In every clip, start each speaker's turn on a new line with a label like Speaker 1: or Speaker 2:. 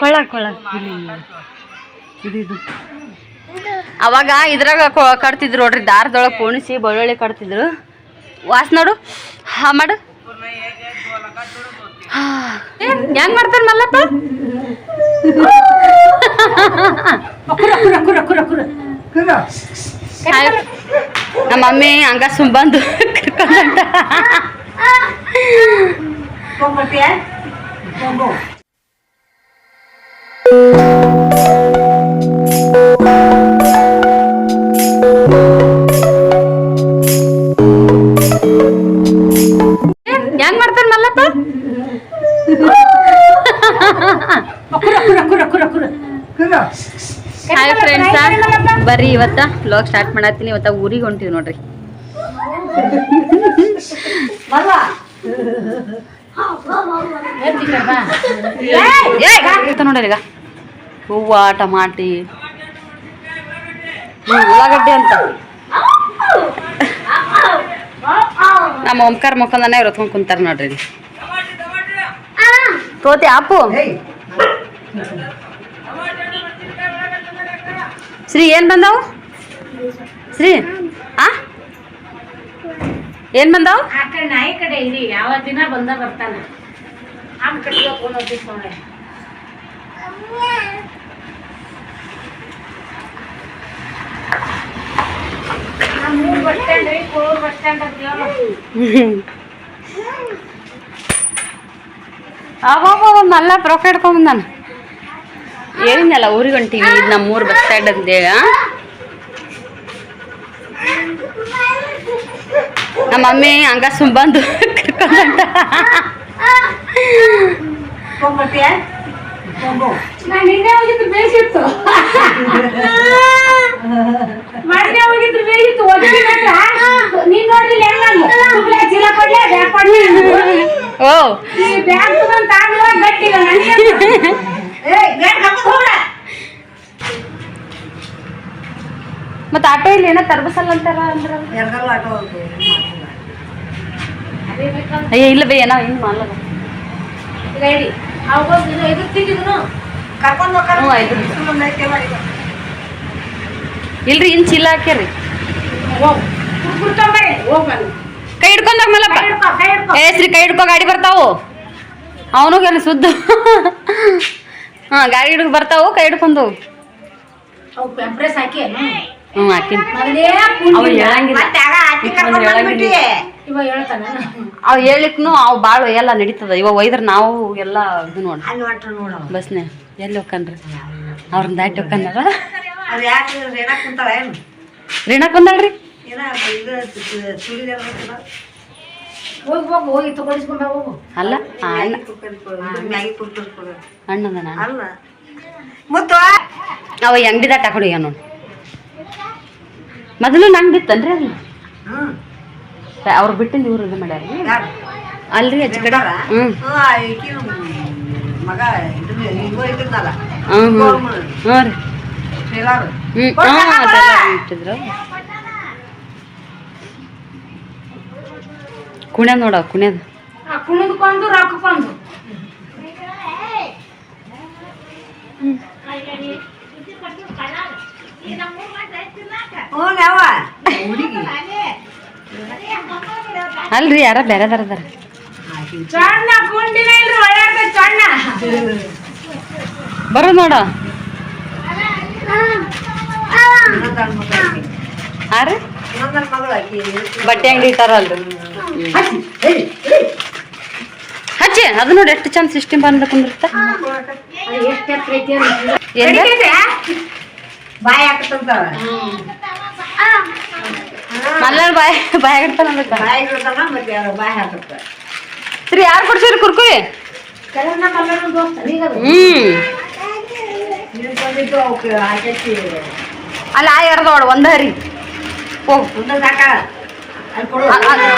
Speaker 1: ಕೊಳ್ಳ ಕೊಳ್ಳ ಇದು ಇದು. ಅವಾಗ ಇದ್ರಾಗ ಕಟ್ತಿದ್ರು ನೋಡ್ರಿ ದಾರದೊಳಗೆ ಪೋಣಿಸಿ ಬೆಳ್ಳುಳ್ಳಿ ಕಟ್ತಿದ್ರು. ವಾಸ್ ನೋಡು. ಹಾ ಮಾಡು. ಹೆಂಗ್ ಮಾಡ್ತಾರ ಮಲ್ಲಪ್ಪ. ನಮ್ಮ ಮಮ್ಮಿ ಹಂಗ ಸುಂಬಂದು ಕರ್ಕೊಂಡ ಹೆಂಗ್ ಮಾಡ್ತಾರ ಮಲ್ಲಪ್ಪ? ಹಾಯ್ ಫ್ರೆಂಡ್ಸ ಬರ್ರಿ ಇವತ್ತ ಬ್ಲಾಗ್ ಸ್ಟಾರ್ಟ್ ಮಾಡತ್ತೀನಿ. ಇವತ್ತ ಊರಿಗೆ ಹೊಂಟಿವಿ ನೋಡ್ರಿ. ನೋಡ್ರಿ ಈಗ. ಹೂವ ಟಮಾಟಿ ಹ್ಮ್, ಉಳ್ಳಾಗಡ್ಡಿ ಅಂತ ನಮ್ಮ ಓಂಕಾರ ಮುಖಂದನೇ ಇವ್ರು ಹೊತ್ಕೊಂಡ್ ಕುಂತಾರ ನೋಡ್ರಿ ಇಲ್ಲಿ. ತೋತಿ ಅಪ್ಪು ಶ್ರೀ ಏನ್ ಬಂದಾವು ಶ್ರೀ ಆ ಏನ್ ಬಂದಾವು
Speaker 2: ಆ ಕಡೆ ನಾಯಿ ಕಡೆ ಇರಿ ಯಾವ ದಿನ ಬಂದ ಬರ್ತಾನ ಆಮ್ ಕಟ್ಗೆ
Speaker 1: ಅವಾಗ ಮಲ್ಲ ರೊಕ್ಕ ಹಿಡ್ಕೊಂಡ್ ನಾನು ಹೇಳಿದ್ನಲ್ಲ ಊರಿಗೆ ಹೊಂಟೀವಿ. ಇದು ನಮ್ಮೂರು ಬಸ್ ಸ್ಟ್ಯಾಂಡ್ ಅಂತೇಳಿ? ನಮ್ಮ ಮಮ್ಮಿ ಹಂಗ ಸುಂಬಂದು ಕರ್ಕೊಂಡ
Speaker 2: ನಾ ನಿನ್ನೆ ಹೋಗಿದ್ದು ಬೇಸಿತ್ತು ಮೊನ್ನೆ ಹೋಗಿದ್ರು ಬೇಕಿತ್ತು ನೀನ್ ನೋಡ್ರಿ ಚೀಲ ಕೊಡ್ಲಿ ಬ್ಯಾಗ್ ಕೊಡ್ಲಿ
Speaker 1: ಓ.
Speaker 2: ಈ ಬ್ಯಾಗ್ ತಗೊಂಡ್ ನನಗೆ
Speaker 1: ಮತ್ತೆ ಆಟೋ ಇಲ್ಲಿ ಏನೋ ತರ್ಬಸಲ್ಲ ಅಂತಾರ ಅಂದ್ರ ಅಯ್ಯ ಇಲ್ಲ ಬೇ ಏನೋ ಇನ್ನು ಮಾಡಲ್ಲ
Speaker 2: ರೆಡಿ
Speaker 1: ಇಲ್ರಿ ಇನ್ ಚೀಲ ಹಾಕ್ಯಾರಿ ಕೈ ಹಿಡ್ಕೊಂಡ್
Speaker 2: ಕೈ ಹಿಡ್ಕೊ ಕೈ ಹಿಡ್ಕೊ.
Speaker 1: ಗಾಡಿ ಬರ್ತಾವು. ಅವನು ಏನು ಸುದ್ದ. ಹಾ ಗಾಡಿ ಹಿಡ್ಕೊ ಬರ್ತಾವು ಕೈ ಹಿಡ್ಕೊಂಡು
Speaker 2: ಹಾಕಿ
Speaker 1: ಹ್ಞೂ ಅವ ಹೇಳಂಗಿಲ್ಲ. ಇವ್ನು ಹೇಳಂಗಿಲ್ಲ
Speaker 2: ಇವ ಹೇಳ್ತಾನ.
Speaker 1: ಅವ್ ಹೇಳಿಕ್ನು ಅವ್ ಭಾಳ ಎಲ್ಲ ನಡೀತದ. ಇವಾಗ ಒಯ್ದ್ರ ನಾವು ಎಲ್ಲ ಇದು ನೋಡಿ. ಬಸ್ನೆ ಎಲ್ಲಿ ಹೋಕನ್ರಿ ಅವ್ರನ್ನ ದಾಟಿ ಹೋಗ್ಕಂದಾರ ರೀಣಕ್ ಬಂದಳ್ರಿ
Speaker 2: ಹೋಗಿ ಹೋಗು ಹೋಗಿ ತಗೊಳಿಸ್ಕೊಂಡ ಹೋಗು.
Speaker 1: ಅಲ್ಲ ಅಣ್ಣ. ಅಣ್ಣದ ನಾನು. ಅವ ಈ ಅಂಗಡಿ ದಾಟ ಹಾಕೊಂಡು ನೋಡಿ. ಮೊದಲು ನಂಗೆ ಬಿತ್ತನ್ರಿ ಅದು ಅವ್ರು ಬಿಟ್ಟಿಂದ ಇವ್ರು ಇದು ಮಾಡ್ಯಾರ ಅಲ್ರಿ ಅಜ್ಜ ಕಡೆ. ಹ್ಞೂ
Speaker 3: ಮಗ?
Speaker 1: ಹ್ಞೂ ಹ್ಞೂ ಹ್ಞೂ ರೀ.
Speaker 3: ಟ್ರೇಲರ್
Speaker 1: ಹ್ಞೂ ಹಾಂ ಅದೆಲ್ಲ ಇಟ್ಟಿದ್ರು. ಕುಣ್ಯ ನೋಡ ಕುಣ್ಯದ.
Speaker 2: ಕುಣಿದ್ಕೊಂಡು ರೊಕ್ಕಕೊಂಡು
Speaker 3: ಹ್ಞೂ ಯಾವ? ಹುಡುಗಿ.
Speaker 1: ಅಲ್ರಿ ಯಾರ ಬೇರೆದಾರ ಅದಾರ? ಬರ ನೋಡ. ಬಟ್ಟೆ ಅಂಗಡಿ ಇಟ್ಟಾರಲ್ರಿ. ಹಚ್ಚಿ ಅದು ನೋಡಿ ಎಷ್ಟು ಚಂದ ಸಿಸ್ಟಮ್ ಬಂದ ಕುಂದಿರ್ತ
Speaker 3: ಬಾಯಿ ಹಾಕತ್ತಂತಾವ?
Speaker 1: ಮಲ್ಲಾಳ ಬಾಯ್ ಬಾಯ್
Speaker 3: ಹಾಕತ್ತ
Speaker 1: ಸರಿ ಯಾರು ಕೊಡ್ಸಿರಿ ಕುರ್ಕುರಿ ಅಲ್ಲ ಆ ಎರ್ದ ನೋಡು ಒಂದ ಹರಿ.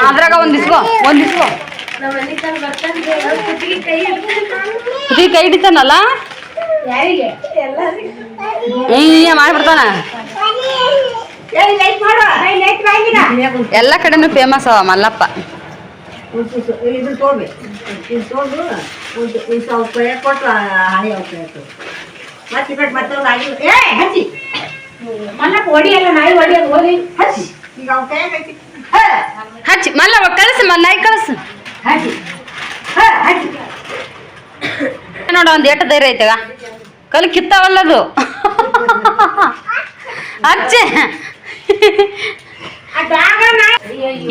Speaker 1: ಅದ್ರಾಗ ಒಂದ್ ಇಸ್ಕೋ ಒಂದ್ ಇಸ್ಕೋ.
Speaker 2: ಕುತ್ತಿಗೆ ಕೈ
Speaker 1: ಕೈ ಹಿಡಿತಾನಲ್ಲ? ಮಾಡ್ಬಿಡ್ತಾನ. ಎಲ್ಲ ಕಡೆನೂ ಫೇಮಸ್ ಅವ ಮಲ್ಲಪ್ಪ.
Speaker 3: ಹಚ್ಚಿ.
Speaker 1: ಮಲ್ಲವ ಕಳಿಸು ಮಲ್ಲ ನಾಯಿ ಕಳಿಸು. ನೋಡ ಒಂದು ಏಟ ಧೈರ್ಯ ಐತಗ. ಕಲ್ ಕಿತ್ತಾವಲ್ಲದು. ಹಚ್ಚೆ.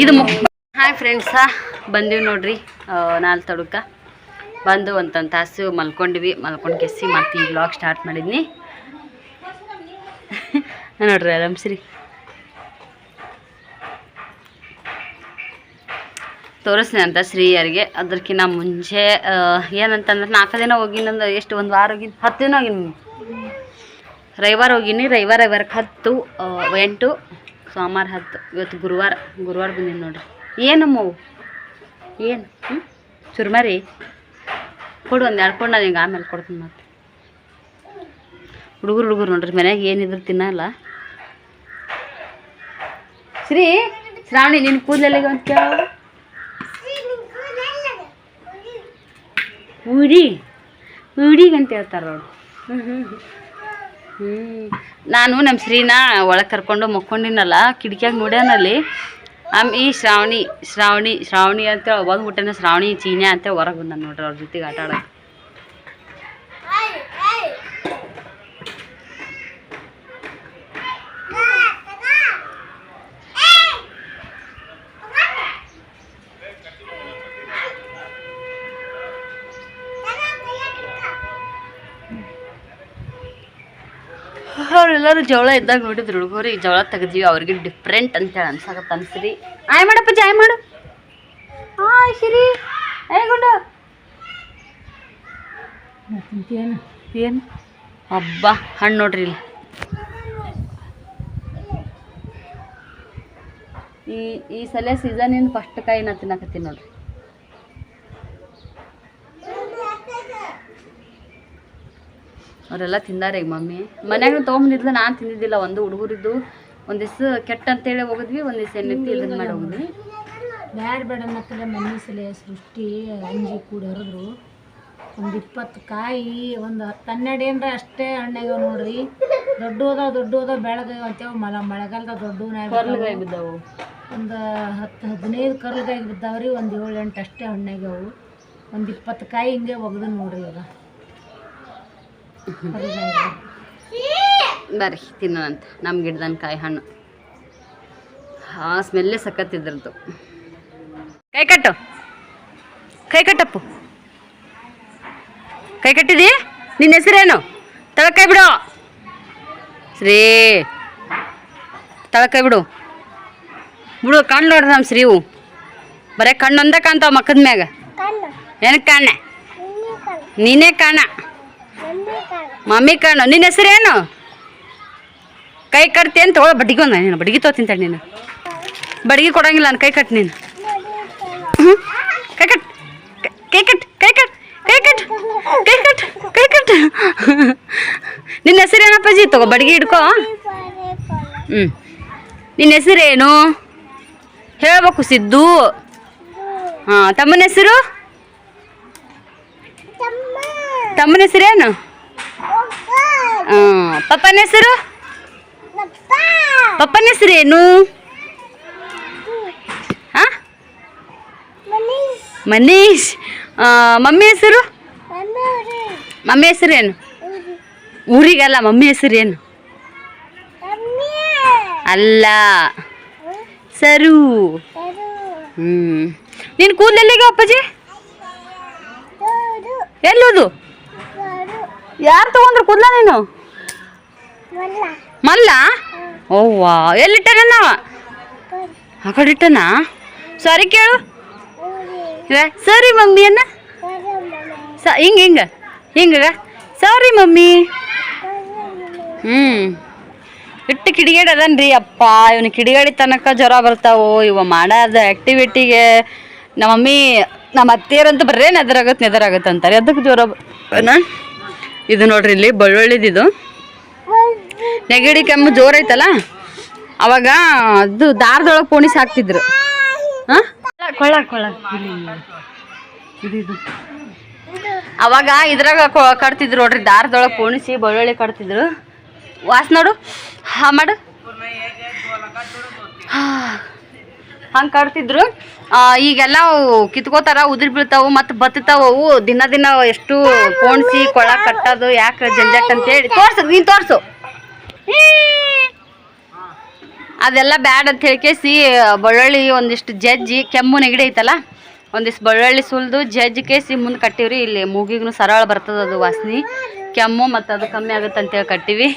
Speaker 1: ಇದು ಹಾಯ್ ಫ್ರೆಂಡ್ಸ ಬಂದೀವಿ ನೋಡ್ರಿ ನಾಲ್ ತಡಕ. ಬಂದು ಒಂದು ತಾಸು ಮಲ್ಕೊಂಡ್ವಿ, ಮಲ್ಕೊಂಡು ಕೆಸಿ ಮತ್ತೆ ಈ ಬ್ಲಾಗ್ ಸ್ಟಾರ್ಟ್ ಮಾಡಿದ್ನಿ. ನೋಡ್ರಿ, ಆರಾಮ್ಸ್ರಿ? ತೋರಿಸ್ತೀನಿ ಅಂತ ಶ್ರೀಯರಿಗೆ. ಅದಕ್ಕಿಂತ ಮುಂಚೆ ಏನಂತಂದ್ರೆ ನಾಲ್ಕು ದಿನ ಹೋಗಿನಂದ್ರೆ ಎಷ್ಟು, ಒಂದು ವಾರ ಹೋಗಿನ, ಹತ್ತು ದಿನ ಹೋಗಿನಿ. ರವಿವಾರ ಹೋಗಿನಿ, ರವಿವಾರ ರವಿವಾರಕ್ಕೆ ಹತ್ತು ಎಂಟು. ಸೋಮವಾರ ಹತ್ತು, ಇವತ್ತು ಗುರುವಾರ ಗುರುವಾರ ಬಂದೀನಿ ನೋಡ್ರಿ. ಏನಮ್ಮ ಏನು? ಹ್ಞೂ ಚುರ್ಮರಿ ಕೊಡು ಒಂದು ಎರಡು ಕೊಡು, ನಾನು ಹಿಂಗೆ ಆಮೇಲೆ ಕೊಡ್ತೀನಿ ಮತ್ತೆ. ಹುಡುಗರು ಹುಡುಗರು ನೋಡ್ರಿ, ಮನ್ಯಾಗ ಏನಿದ್ರು ತಿನ್ನಲ್ಲ. ಶ್ರೀ, ಶ್ರಾವಣಿ ನಿನ್ನ ಕೂದಲೆಲ್ಲಿಗೆ ಅಂತ ಕೇಳ. ಉಡಿ ಉಡಿಗಂತ ಹೇಳ್ತಾರೆ ನೋಡು. ಹ್ಞೂ ನಾನು ನಮ್ಮ ಶ್ರೀನ ಒಳಗೆ ಕರ್ಕೊಂಡು ಮಕ್ಕೊಂಡಿನಲ್ಲ, ಕಿಟಕಿಯಾಗ ನೋಡ್ಯಾನಲ್ಲಿ. ಆಮ್, ಈ ಶ್ರಾವಣಿ ಶ್ರಾವಣಿ ಶ್ರಾವಣಿ ಅಂತ ಬಂದ್ಬಿಟ್ಟೆನ ಶ್ರಾವಣಿ, ಚೀನ್ಯಾ ಅಂತ ಹೊರಗೆ ಬಂದ ನೋಡ್ರಿ ಅವ್ರ ಜೊತೆಗೆ ಆಟ ಆಡೋಕೆ. ಅವರೆಲ್ಲರೂ ಜವಳ ಇದ್ದಾಗ ನೋಡಿದ್ರು ಹುಡುಗರು ಈಗ ಜವಳ ತೆಗೆದೀವಿ ಅವ್ರಿಗೆ ಡಿಫ್ರೆಂಟ್ ಅಂತೇಳಿ ಅನ್ಸಕತ್ತ ಅನ್ಸ್ರಿ ಆಯ್ ಮಾಡಪ್ಪ ಜಾಯ್ ಮಾಡು. ಹಾಯ್ ಶಿರಿ. ಏ ಗುಂಡು.
Speaker 2: ಏನು
Speaker 1: ಏನು? ಹಬ್ಬ ಹಣ್ಣು ನೋಡ್ರಿ ಇಲ್ಲಿ. ಈ ಈ ಸಲ ಸೀಸನ್ ಸೀಸನಿಂದ ಫಸ್ಟ್ ಕಾಯಿ ನಾ ತಿನ್ನಕತ್ತೀನಿ ನೋಡ್ರಿ. ಅವರೆಲ್ಲ ತಿಂದಾರೆ ಈಗ ಮಮ್ಮಿ. ಮನ್ಯಾಗ ತೊಗೊಂಬಂದಿದ್ಲ ನಾನು ತಿಂದಿದ್ದಿಲ್ಲ. ಒಂದು ಹುಡುಗರಿದ್ದು ಒಂದು ದಿವಸ ಕೆಟ್ಟ ಅಂತೇಳಿ ಹೋಗಿದ್ವಿ ಒಂದು ದಿವಸ ಎಣ್ಣೆತ್ತಿ ಇದನ್ನ ಮಾಡಿ ಹೋಗಿದ್ವಿ.
Speaker 2: ಬ್ಯಾಡ ಬೇಡ ಮಕ್ಕಳ ಮನೆ ಸಲ ಸೃಷ್ಟಿ ಅಂಜಿ ಕೂಡ ಹರಿದ್ರು. ಒಂದು ಇಪ್ಪತ್ತು ಕಾಯಿ ಒಂದು ಹತ್ತು ಹನ್ನೆರಡು ಏನರ ಅಷ್ಟೇ ಹಣ್ಣಾಗ್ಯಾವ ನೋಡ್ರಿ. ದೊಡ್ಡ ಹೋದ ದೊಡ್ಡ ಹೋದ ಬೆಳಗಾಗ್ಯಾವ ಅಂತೇವ ಮಲ ಮಳೆಗಾಲದ ದೊಡ್ಡ
Speaker 1: ಬಿದ್ದಾವು.
Speaker 2: ಒಂದು ಹತ್ತು ಹದಿನೈದು ಕರ್ಲ್ಗಾಗಿ ಬಿದ್ದಾವ್ರಿ ಒಂದು ಏಳು ಎಂಟು ಅಷ್ಟೇ ಹಣ್ಣಾಗ್ಯಾವು. ಒಂದು ಇಪ್ಪತ್ತು ಕಾಯಿ ಹಿಂಗೆ ಒಗ್ದು ನೋಡ್ರಿ ಕರ್ಲ್ಗಾಯಿ.
Speaker 1: ಬರ್ರಿ ತಿನ್ನೋಣಂತ. ನಮ್ಮ ಗಿಡ್ದನ್ ಕಾಯಿ ಹಣ್ಣು. ಆ ಸ್ಮೆಲ್ಲೇ ಸಖತ್ತಿದ್ರದ್ದು ಕೈ ಕಟ್ಟು. ಕೈ ಕಟ್ಟಪ್ಪು. ಕೈ ಕಟ್ಟಿದಿ? ನಿನ್ನ ಹೆಸರೇನು? ತಳಕಾಯಿ ಬಿಡು. ಶ್ರೀ. ತಳಕಾಯಿ ಬಿಡು. ಬಿಡು ಕಣ್ಣು ನೋಡ್ರಿ ನಮ್ಮ ಶ್ರೀವು. ಬರೀ ಕಣ್ಣೊಂದ ಕಾಣ್ತಾವ ಮಕ್ಕದ ಮ್ಯಾಗ. ಏನಕ್ಕೆ ಕಾಣ. ನೀನೇ ಕಾಣ. ಮಮ್ಮಿ ಕಣ್ಣು ನಿನ್ನ ಹೆಸರೇನು? ಕೈ ಕಟ್ತಿ ಅಂತ ಒಳ ಬಡ್ಗಿ ಒಂದ ನೀನು ಬಡ್ಗಿ ತೋತಿಂತ ನೀನು. ಬಡ್ಗಿ ಕೊಡಂಗಿಲ್ಲ ನಾನು ಕೈ ಕಟ್ ನೀನು? ಕೈ ಕಟ್ ಕೈ ಕಟ್ ಕೈ ಕಟ್ ಕೈ ಕಟ್ ಕೈ ಕಟ್ ಕೈ ಕಟ್. ನಿನ್ನ ಹೆಸರೇನಪ್ಪಾಜಿ ತಗೋ, ಬಡ್ಗಿ ಹಿಡ್ಕೋ. ಹ್ಞೂ ನಿನ್ನ ಹೆಸರೇನು? ಹೇಳ್ಬೇಕು ಸಿದ್ದು. ಹಾಂ, ತಮ್ಮನ ಹೆಸರು? ತಮ್ಮನ ಹೆಸರೇನು ಹಾಂ ಪಪ್ಪನ ಹೆಸರು? ಪಪ್ಪನ ಹೆಸರೇನು ಹಾಂ? ಮನೀಶ್. ಮಮ್ಮಿ ಹೆಸರು? ಮಮ್ಮಿ ಹೆಸರೇನು ಊರಿಗಲ್ಲ ಮಮ್ಮಿ ಹೆಸರೇನು ಅಲ್ಲ. ಸರು. ಹ್ಞೂ ನೀನು ಕೂದಲೆಲ್ಲಿಗೆ ಅಪ್ಪಾಜಿ? ಎಲ್ಲೋದು? ಯಾರು ತಗೊಂಡ್ರು ಕೂದಲ ನೀನು? ಮಲ್ಲ. ಓವ್ವಾ ಎಲ್ಲಿಟ್ಟನ ಆ ಕಡೆ ಇಟ್ಟನ? ಸಾರಿ ಕೇಳು. ಸರಿ ಮಮ್ಮಿ ಅನ್ನ. ಸ ಹಿಂಗ ಹಿಂಗ ಹಿಂಗ ಸಾರಿ ಮಮ್ಮಿ. ಹ್ಞೂ ಇಟ್ಟು ಕಿಡಿಗೇಡಿ ಅದನ್ರಿ ಅಪ್ಪ. ಇವನು ಕಿಡಿಗೇಡಿ ತನಕ ಜ್ವರ ಬರ್ತಾವು ಇವ ಮಾಡೋದು ಆ್ಯಕ್ಟಿವಿಟಿಗೆ ನಮ್ಮ ಮಮ್ಮಿ ನಮ್ಮ ಅತ್ತೆಯರಂತೂ ಬರೇ ನೆದರಾಗತ್ತೆ ನೆದರಾಗತ್ತೆ ಅಂತಾರೆ. ಅದಕ್ಕೆ ಜ್ವರ ಬ- ಇದು ನೋಡ್ರಿ ಇಲ್ಲಿ ಬೆಳ್ಳುಳ್ಳಿದಿದು ನೆಗಡಿ ಕೆಮ್ಮು ಜೋರ್ ಐತಲ್ಲ? ಅವಾಗ ಅದು ದಾರದೊಳಗೆ ಪೋಣಿಸಿ ಹಾಕ್ತಿದ್ರು. ಹಾಂ? ಕೊಳ್ಳ ಕೊಳ್ಳ ಇದು ಇದು. ಅವಾಗ ಇದ್ರಾಗ ಕಟ್ತಿದ್ರು ನೋಡ್ರಿ ದಾರದೊಳಗೆ ಪೋಣಿಸಿ ಬೆಳ್ಳುಳ್ಳಿ ಕಟ್ತಿದ್ರು. ವಾಸ್ ನೋಡು. ಹಾ ಮಾಡು. ಹಂಗೆ ಕಟ್ತಿದ್ರು. ಈಗೆಲ್ಲ ಅವು ಕಿತ್ಕೋತಾರ, ಉದುರಿ ಬೀಳ್ತಾವು ಮತ್ತು ಬತ್ತತಾವ ಅವು. ದಿನ ದಿನ ಎಷ್ಟು ಪೋಣಿಸಿ ಕೊಳ ಕಟ್ಟೋದು, ಯಾಕೆ ಜಂಜಟ್ ಅಂತೇಳಿ ತೋರ್ಸು, ನೀನು ತೋರ್ಸು. ಅದೆಲ್ಲ ಬ್ಯಾಡ್ ಅಂತ ಹೇಳ್ಕೇಸಿ ಬೆಳ್ಳುಳ್ಳಿ ಒಂದಿಷ್ಟು ಜಜ್ಜಿ, ಕೆಮ್ಮು ನೆಗಡಿ ಐತಲ್ಲ, ಒಂದಿಷ್ಟು ಬೆಳ್ಳುಳ್ಳಿ ಸುಲಿದು ಜಜ್ಜಿ ಕೇಸಿ ಮುಂದೆ ಕಟ್ಟಿವ್ರಿ. ಇಲ್ಲಿ ಮೂಗಿಗೂ ಸರಳ ಬರ್ತದ ಅದು ವಾಸನೆ. ಕೆಮ್ಮು ಮತ್ತು ಅದು ಕಮ್ಮಿ ಆಗುತ್ತೆ ಅಂತೇಳಿ ಕಟ್ಟಿವಿ.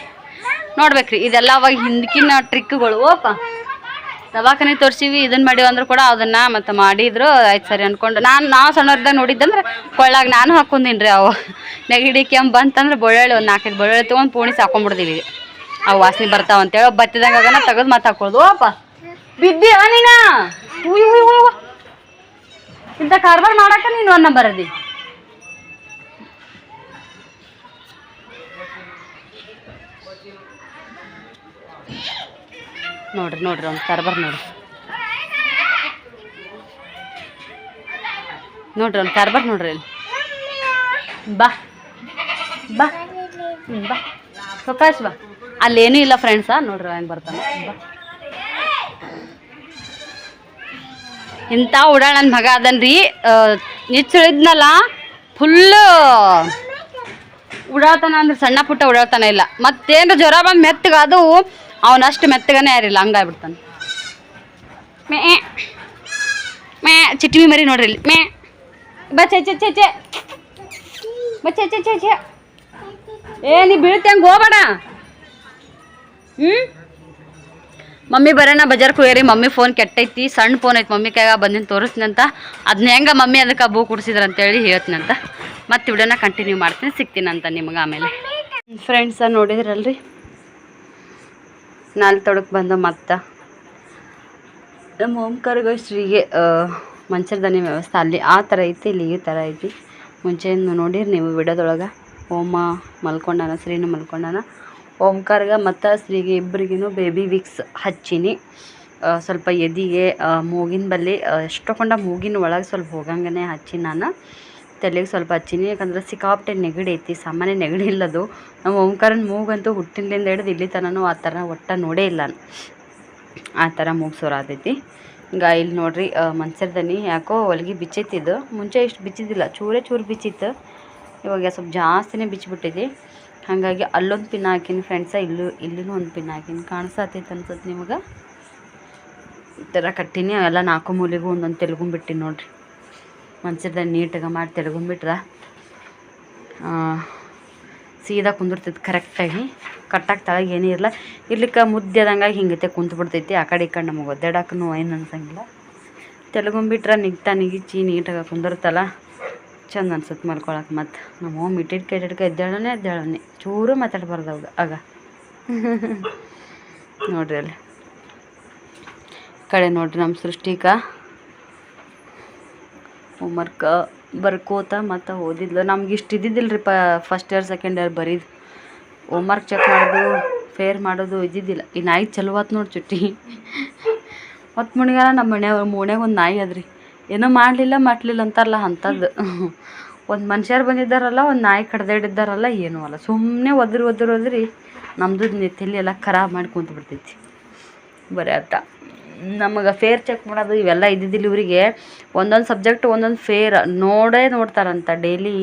Speaker 1: ನೋಡ್ಬೇಕ್ರಿ, ಇದೆಲ್ಲ ಅವಾಗ ಹಿಂದಕಿನ ಟ್ರಿಕ್ಗಳು ಓಪ ದವಾಖಾನೆ ತೋರ್ಸಿವಿ ಇದನ್ನ ಮಾಡಿವಿ ಅಂದ್ರೆ ಕೂಡ ಅದನ್ನ ಮತ್ತೆ ಮಾಡಿದ್ರು, ಆಯ್ತು ಸರಿ ಅನ್ಕೊಂಡು. ನಾನು, ನಾವು ಸಣ್ಣವ್ರದ್ದ ನೋಡಿದ್ದಂದ್ರೆ ಕೊಳ್ಳಾಗ ನಾನು ಹಾಕೊಂದಿನಿ ರೀ ಅವು. ನೆಗಡಿ, ಕೆಮ್ಮು ಬಂತಂದ್ರೆ ಬೆಳ್ಳುಳ್ಳಿ ಒಂದು ನಾಲ್ಕೈದು ಬೆಳ್ಳುಳ್ಳಿ ತೊಗೊಂಡು ಪೂಣಿ ಸಾಕೊಂಡ್ಬಿಡ್ತೀವಿ ಅವು ವಾಸನೆ ಬರ್ತಾವ ಅಂತೇಳಿ ಬತ್ತಿದಂಗ ಅದನ್ನ ತೆಗೆದು ಮತ್ತೆ ಹಾಕೊಳ್ಳೋದು ಓಪ ಬಿದ್ದಿ ನೀನ. ಇಂಥ ಕಾರ್ಬಾರ್ ಮಾಡಾಕ ನೀನು ಒಂದು ನಂಬರ್ ನೋಡ್ರಿ ನೋಡ್ರಿ, ಒಂದು ಕಾರ್ಬಾರ್ ನೋಡ್ರಿ. ನೋಡ್ರಿ, ಒಂದು ಕಾರ್ಬಾರ್ ನೋಡ್ರಿ ಇಲ್ಲಿ ಬಾ ಬಾ ಹ್ಞೂ ಬಾ. ಸುಖಾಶ್ ಬಾ. ಅಲ್ಲೇನೂ ಇಲ್ಲ ಫ್ರೆಂಡ್ಸಾ ನೋಡ್ರಿ ಹೆಂಗೆ ಬರ್ತಾನೆ. ಬಾ. ಇಂಥ ಉಡಾಳ ನನ್ನ ಮಗ ಅದನ್ರಿ. ನಿಚ್ಚಿಳಿದ್ನಲ್ಲ ಫುಲ್ಲು ಉಡಾಳ್ತಾನ ಅಂದ್ರೆ ಸಣ್ಣ ಪುಟ್ಟ ಉಡಾಳ್ತಾನ ಇಲ್ಲ. ಮತ್ತೇನು ಜ್ವರ ಬಂದು ಮೆತ್ತಗೆ ಅದು ಅವನಷ್ಟು ಮೆತ್ತಗನೇ ಯಾರಿಲ್ಲ, ಹಂಗಾಗ್ಬಿಡ್ತಾನೆ. ಮೇ ಮೇ, ಚಿಟ್ಟಿ ಮರಿ ನೋಡ್ರಿ ಇಲ್ಲಿ. ಮೇ ಬಚ್ಚೆ ಚೆ ಚೆ ಚೆ ಚೆ ಬಾ ಚೆ ಚೆ ಚೆ ಚೆ ಏ, ನೀ ಬೀಳ್ತಂಗ ಹೋಗ್ಬೇಡ. ಹ್ಞೂ ಮಮ್ಮಿ ಬರೋಣ ಬಜಾರ್ಗೆ ಹೋಗ್ಯಾರಿ ಮಮ್ಮಿ ಫೋನ್ ಕೆಟ್ಟೈತಿ, ಸಣ್ಣ ಫೋನ್ ಐತಿ ಮಮ್ಮಿ ಕೈಗ ಬಂದಿನ ತೋರಿಸ್ನಂತ. ಅದನ್ನ ಹೆಂಗ ಮಮ್ಮಿ ಅದಕ್ಕೆ ಬೂ ಕುಡಿಸಿದ್ರಂತೇಳಿ ಹೇಳ್ತೀನಂತ. ಮತ್ತೆ ವಿಡಿಯೋನ ಕಂಟಿನ್ಯೂ ಮಾಡ್ತೀನಿ, ಸಿಗ್ತೀನಂತ ನಿಮ್ಗೆ ಆಮೇಲೆ. ಫ್ರೆಂಡ್ಸ ನೋಡಿದ್ರಲ್ರಿ? ನಾಲ್ಕು ತೊಡಕ್ಕೆ ಬಂದ ಮತ್ತ. ನಮ್ಮ ಓಂಕಾರಗ ಶ್ರೀಗೆ ಮಂಚರದಾನಿ ವ್ಯವಸ್ಥೆ. ಅಲ್ಲಿ ಆ ಥರ ಐತಿ, ಇಲ್ಲಿ ಈ ಥರ ಐತಿ. ಮುಂಚೆ ನೋಡಿರಿ ನೀವು ಬಿಡೋದೊಳಗೆ ಓಮ ಮಲ್ಕೊಂಡಾನ, ಶ್ರೀನು ಮಲ್ಕೊಂಡಾನ. ಓಂಕಾರ್ಗ ಮತ್ತು ಶ್ರೀಗೆ ಇಬ್ಬರಿಗೂ ಬೇಬಿ ವಿಕ್ಸ್ ಹಚ್ಚೀನಿ. ಸ್ವಲ್ಪ ಎದಿಗೆ ಮೂಗಿನ ಬಲ್ಲಿ ಎಷ್ಟೊಕೊಂಡ ಮೂಗಿನ ಒಳಗೆ ಸ್ವಲ್ಪ ಹೋಗಂಗನೆ ಹಚ್ಚಿ ನಾನು. ತಲೆಗೆ ಸ್ವಲ್ಪ ಹಚ್ಚೀನಿ. ಯಾಕಂದ್ರೆ ಸಿಕ್ಕಾಪಟ್ಟೆ ನೆಗಡಿ ಐತಿ, ಸಾಮಾನ್ಯ ನೆಗಡಿ ಇಲ್ಲದು. ನಮ್ಮ ಓಂಕಾರನ ಮೂಗಂತೂ ಹುಟ್ಟಿನಿಂದ ಹಿಡಿದು ಇಲ್ಲಿ ತನೂ ಆ ಥರ ಒಟ್ಟ ನೋಡೇ ಇಲ್ಲ. ಆ ಥರ ಮೂಗು ಆತೈತಿ ಈಗ ಇಲ್ಲಿ ನೋಡ್ರಿ ಮನ್ಸರ್ದನಿ ಯಾಕೋ ಹೊಲ್ಗೆ ಬಿಚ್ಚೈತಿದ್ದು. ಮುಂಚೆ ಇಷ್ಟು ಬಿಚ್ಚಿದ್ದಿಲ್ಲ. ಚೂರೇ ಚೂರು ಬಿಚ್ಚಿತ್ತು. ಇವಾಗ ಸ್ವಲ್ಪ ಜಾಸ್ತಿನೇ ಬಿಚ್ಚಿಬಿಟ್ಟಿದೆ ಹಾಗಾಗಿ ಅಲ್ಲೊಂದು ಪಿನ್ ಹಾಕಿನಿ ಫ್ರೆಂಡ್ಸ ಇಲ್ಲೂ, ಇಲ್ಲಿನೂ ಒಂದು ಪಿನ್ ಹಾಕಿನಿ. ಕಾಣಿಸತೈತೆ ಅನ್ಸುತ್ತೆ ನಿಮಗೆ? ಈ ಥರ ಕಟ್ಟಿನಿ ಎಲ್ಲ ನಾಲ್ಕು ಮೂಲೆಗೂ ಒಂದೊಂದು ತೆಲುಗುಂಬಿಟ್ಟಿನಿ ನೋಡ್ರಿ. ಮಂಚರ್ದಲ್ಲಿ ನೀಟಾಗಿ ಮಾಡಿ ತೆಲ್ಗೊಂಬಿಟ್ರೆ ಸೀದಾ ಕುಂದಿರ್ತೈತಿ ಕರೆಕ್ಟಾಗಿ. ಕಟ್ಟಾಗಿ ತಳಗೆ ಏನೂ ಇರಲ್ಲ ಇರ್ಲಿಕ್ಕೆ ಮುದ್ದೆದಂಗಾಗಿ ಹಿಂಗತೆ ಕುಂತು ಬಿಡ್ತೈತಿ ಆ ಕಡೆ ಈ ಕಡೆ ನಮಗೆ ಒದ್ದಾಡಕ್ಕೂ ಏನು ಅನ್ಸಂಗಿಲ್ಲ. ತೆಲುಗುಂಬಿಟ್ರೆ ನಿಗ್ತಾ ನಿಗಿಚಿ ನೀಟಾಗಿ ಕುಂದಿರ್ತಲ್ಲ ಚಂದ ಅನ್ಸುತ್ತೆ ಮಲ್ಕೊಳಕ್ಕೆ ಮತ್ತು ನಮ್ಮ ಹೋಮ್ ಇಟ್ಟಿಟ್ಟು ಕೆಟ್ಟಿಟ್ಕ ಎದ್ದೇಳನೆ ಎದ್ದೇಳನೆ. ಚೂರು ಮಾತಾಡ್ಬಾರ್ದು ಅವಾಗ, ಆಗ. ನೋಡ್ರಿ ಅಲ್ಲಿ. ಕಡೆ ನೋಡ್ರಿ ನಮ್ಮ ಸೃಷ್ಟಿಕ. ಹೋಮ್ವರ್ಕ್ ಬರ್ಕೋತ ಮತ್ತು ಓದಿದ್ಲು. ನಮ್ಗೆ ಇಷ್ಟು ಇದ್ದಿದ್ದಿಲ್ಲ ರೀ ಪ ಫಸ್ಟ್ ಇಯರ್ ಸೆಕೆಂಡ್ ಇಯರ್ ಬರೀದು. ಹೋಮ್ವರ್ಕ್ ಚೆಕ್ ಮಾಡೋದು ಫೇರ್ ಮಾಡೋದು ಇದ್ದಿದ್ದಿಲ್ಲ. ಈ ನಾಯಿ ಚಲೋ ನೋಡಿ ಚುಟ್ಟಿ. ಮತ್ತು ಮುಣಿಗಾಲ ನಮ್ಮ ಮನೆ ಮೋಣ್ಯಾಗ ಒಂದು ನಾಯಿ ಅದ್ರಿ. ಏನೋ ಮಾಡಲಿಲ್ಲ ಮಟ್ಲಿಲ್ಲ ಅಂತಾರಲ್ಲ ಅಂಥದ್ದು ಒಂದು ಮನುಷ್ಯರು ಬಂದಿದ್ದಾರಲ್ಲ, ಒಂದು ನಾಯಿ ಕಡ್ದಾಡಿದ್ದಾರಲ್ಲ ಏನೂ ಅಲ್ಲ. ಸುಮ್ಮನೆ ಒದ್ರಿ ಒದ್ರಿ ಒದ್ರಿ ನಮ್ಮದು ತಲೆ ಎಲ್ಲ ಖರಾಬ್ ಮಾಡಿ ಕುಂತು ಬಿಡ್ತೈತಿ ಬರೀ ಅಟ್ಟ ನಮಗೆ ಫೇರ್ ಚೆಕ್ ಮಾಡೋದು ಇವೆಲ್ಲ ಇದ್ದಿದ್ದಿಲ್ಲ ಇವರಿಗೆ. ಒಂದೊಂದು ಸಬ್ಜೆಕ್ಟ್ ಒಂದೊಂದು ಫೇರ್ ನೋಡೇ ನೋಡ್ತಾರಂತ ಡೈಲಿ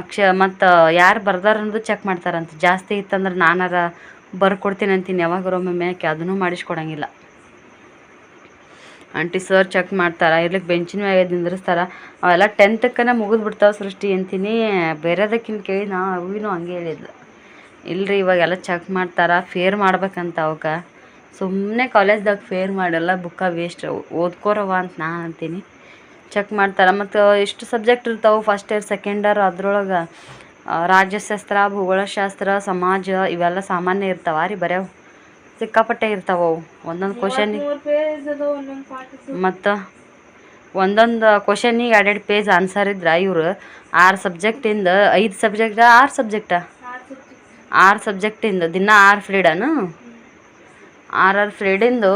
Speaker 1: ಅಕ್ಷ, ಮತ್ತು ಯಾರು ಅನ್ನೋದು ಚೆಕ್ ಮಾಡ್ತಾರಂತ. ಜಾಸ್ತಿ ಇತ್ತಂದ್ರೆ ನಾನಾರ ಬರ್ಕೊಡ್ತೀನಿ ಅಂತೀನಿ ಯಾವಾಗಾರ ಒಮ್ಮೊಮ್ಮೆ ಯಾಕೆ ಅದನ್ನೂ ಮಾಡಿಸ್ಕೊಡಂಗಿಲ್ಲ. ಆಂಟಿ ಸರ್ ಚೆಕ್ ಮಾಡ್ತಾರೆ ಇರ್ಲಿಕ್ಕೆ ಬೆಂಚಿನ ಮ್ಯಾಗ ನಿಂದಿರಿಸ್ತಾರೆ. ಅವೆಲ್ಲ ಟೆಂತಕ್ಕನೇ ಮುಗಿದು ಬಿಡ್ತಾವೆ ಸೃಷ್ಟಿ ಅಂತೀನಿ. ಬೇರೆದಕ್ಕಿಂತ ಕೇಳಿ ನಾ ಅವಿನೂ ಹಂಗೆ ಹೇಳಿದ್ಲು. ಇಲ್ರಿ, ಇವಾಗೆಲ್ಲ ಚೆಕ್ ಮಾಡ್ತಾರೆ ಫೇರ್ ಮಾಡ್ಬೇಕಂತ ಅವಕ್ಕೆ ಸುಮ್ಮನೆ ಕಾಲೇಜ್ದಾಗ ಫೇರ್ ಮಾಡಲ್ಲ ಬುಕ್ಕ ವೇಸ್ಟ್. ಓದ್ಕೋರವ ಅಂತ ನಾನು ಅಂತೀನಿ. ಚೆಕ್ ಮಾಡ್ತಾರೆ. ಮತ್ತು ಎಷ್ಟು ಸಬ್ಜೆಕ್ಟ್ ಇರ್ತಾವೆ ಫಸ್ಟ್ ಇಯರ್ ಸೆಕೆಂಡ್ ಇಯರ್ ಅದ್ರೊಳಗೆ ರಾಜ್ಯಶಾಸ್ತ್ರ ಭೂಗೋಳಶಾಸ್ತ್ರ ಸಮಾಜ ಇವೆಲ್ಲ ಸಾಮಾನ್ಯ ಇರ್ತಾವ ರೀ ಬರೇವು ಸಿಕ್ಕಾಪಟ್ಟೆ ಇರ್ತಾವ ಅವು. ಒಂದೊಂದು ಕ್ವಶನ್ ಮತ್ತು ಒಂದೊಂದು ಕ್ವಶನಿಗೆ ಎರಡೆರಡು ಪೇಜ್ ಆನ್ಸರ್ ಇದ್ರೆ ಇವರು. ಆರು ಸಬ್ಜೆಕ್ಟಿಂದ ಐದು ಸಬ್ಜೆಕ್ಟ ಆರು ಸಬ್ಜೆಕ್ಟ ಆರು ಸಬ್ಜೆಕ್ಟಿಂದ ದಿನ ಆರು ಫ್ರೀಡನು ಆರ್ ಆರ್ ಫ್ರೀಡಿಂದು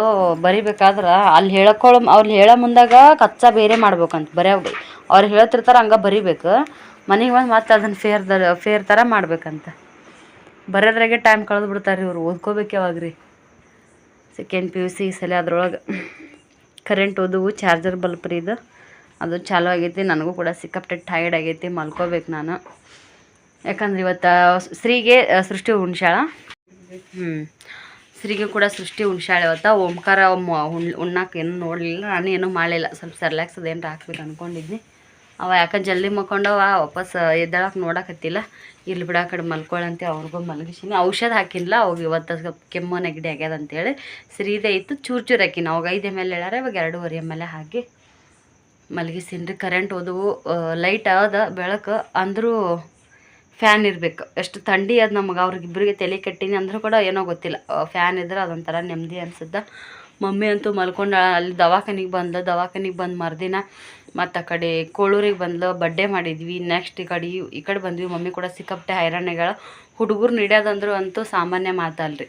Speaker 1: ಬರಿಬೇಕಾದ್ರೆ ಅಲ್ಲಿ ಹೇಳಕ್ಕೊಳ ಅವ್ರು ಹೇಳೋ ಮುಂದಾಗ ಕಚ್ಚಾ ಬೇರೆ ಮಾಡ್ಬೇಕಂತ ಬರೀ ಅವ್ರು ಹೇಳ್ತಿರ್ತಾರೆ ಹಂಗೆ ಬರಿಬೇಕು. ಮನೆಗೆ ಬಂದು ಮತ್ತೆ ಅದನ್ನು ಫೇರ್ದರ ಫೇರ್ ಥರ ಮಾಡ್ಬೇಕಂತ. ಬರೋದ್ರಾಗೆ ಟೈಮ್ ಕಳೆದು ಬಿಡ್ತಾರೆ ಇವರು. ಓದ್ಕೋಬೇಕು ಯಾವಾಗ ರೀ ಸೆಕೆಂಡ್ ಪಿ ಯು ಸಿ ಸಲ ಅದ್ರೊಳಗೆ. ಕರೆಂಟ್ ಓದುವು ಚಾರ್ಜರ್ ಬಲ್ಪ್ ರೀ ಇದು. ಅದು ಚಾಲೂ ಆಗೈತಿ. ನನಗೂ ಕೂಡ ಸಿಕ್ಕಾಪಟ್ಟೆ ಟೈರ್ಡ್ ಆಗೈತಿ. ಮಲ್ಕೋಬೇಕು ನಾನು. ಯಾಕಂದ್ರೆ ಇವತ್ತು ಸ್ತ್ರೀಗೆ ಸೃಷ್ಟಿ ಉಣ್ಸಾಳ ಹ್ಞೂ ಸ್ತ್ರೀಗೆ ಕೂಡ ಸೃಷ್ಟಿ ಹುಣ್ಸಾಳೆ ಅವತ್ತ ಓಂಕಾರ ಮ- ಉಣ್ ಉಣ್ಣಾಕ ಏನು ನೋಡಲಿಲ್ಲ, ನಾನು ಏನೂ ಮಾಡಲಿಲ್ಲ. ಸ್ವಲ್ಪ ಸರ್ಲಾಕ್ಸ್ ಅದೇನು ಹಾಕ್ಬೇಕು ಅಂದ್ಕೊಂಡಿದ್ನಿ ಅವ ಯಾಕೆ ಜಲ್ದಿ ಮಕ್ಕೊಂಡವ ವಾಪಸ್ ಎದ್ದೇಳಕ್ಕೆ ನೋಡಕತ್ತಿಲ್ಲ. ಇಲ್ಲಿ ಬಿಡ ಕಡೆ ಮಲ್ಕೊಳ್ಳಂತೆ ಅವ್ರಿಗೂ ಮಲಗಿಸಿನಿ. ಔಷಧ ಹಾಕಿಲ್ಲ ಅವಾಗ ಇವತ್ತು ಸ್ವಲ್ಪ ಕೆಮ್ಮು ನೆಗಡಿ ಆಗ್ಯದ ಅಂತೇಳಿ ಇತ್ತು, ಚೂರು ಚೂರು ಹಾಕಿನ. ಅವಾಗ ಐದು ಎಂ ಎಲ್ ಹೇಳಾರ ಇವಾಗ ಎರಡೂವರೆ ಎಂ ಎಲ್ ಹಾಕಿ ರೀ ಕರೆಂಟ್ ಓದುವು ಲೈಟ್ ಆದ ಬೆಳಕು ಅಂದರೂ ಫ್ಯಾನ್ ಇರಬೇಕು. ಎಷ್ಟು ಥಂಡಿ ಅದು ನಮಗೆ ಅವ್ರಿಗಿಬ್ಬರಿಗೆ ತಲೆ ಕೆಟ್ಟಿನಿ ಅಂದರೂ ಕೂಡ ಏನೋ ಗೊತ್ತಿಲ್ಲ. ಫ್ಯಾನ್ ಇದ್ರೆ ಅದೊಂಥರ ನೆಮ್ಮದಿ ಅನ್ಸುತ್ತೆ? ಮಮ್ಮಿ ಅಂತೂ ಮಲ್ಕೊಂಡ, ಅಲ್ಲಿ ದವಾಖಾನಿಗೆ ಬಂದ್ಲು. ದವಾಖಾನಿಗೆ ಬಂದು ಮರ್ದಿನ ಮತ್ತು ಆ ಕಡೆ ಕೋಳೂರಿಗೆ ಬಂದ್ಲು. ಬಡ್ಡೆ ಮಾಡಿದ್ವಿ. ನೆಕ್ಸ್ಟ್ ಈ ಕಡೆ ಈ ಕಡೆ ಬಂದ್ವಿ. ಮಮ್ಮಿ ಕೂಡ ಸಿಕ್ಕಾಪಟ್ಟೆ ಹೈರಾಣಿಗಳ. ಹುಡುಗರು ನಡೆಯೋದಂದ್ರು ಅಂತೂ ಸಾಮಾನ್ಯ ಮಾತಲ್ರಿ.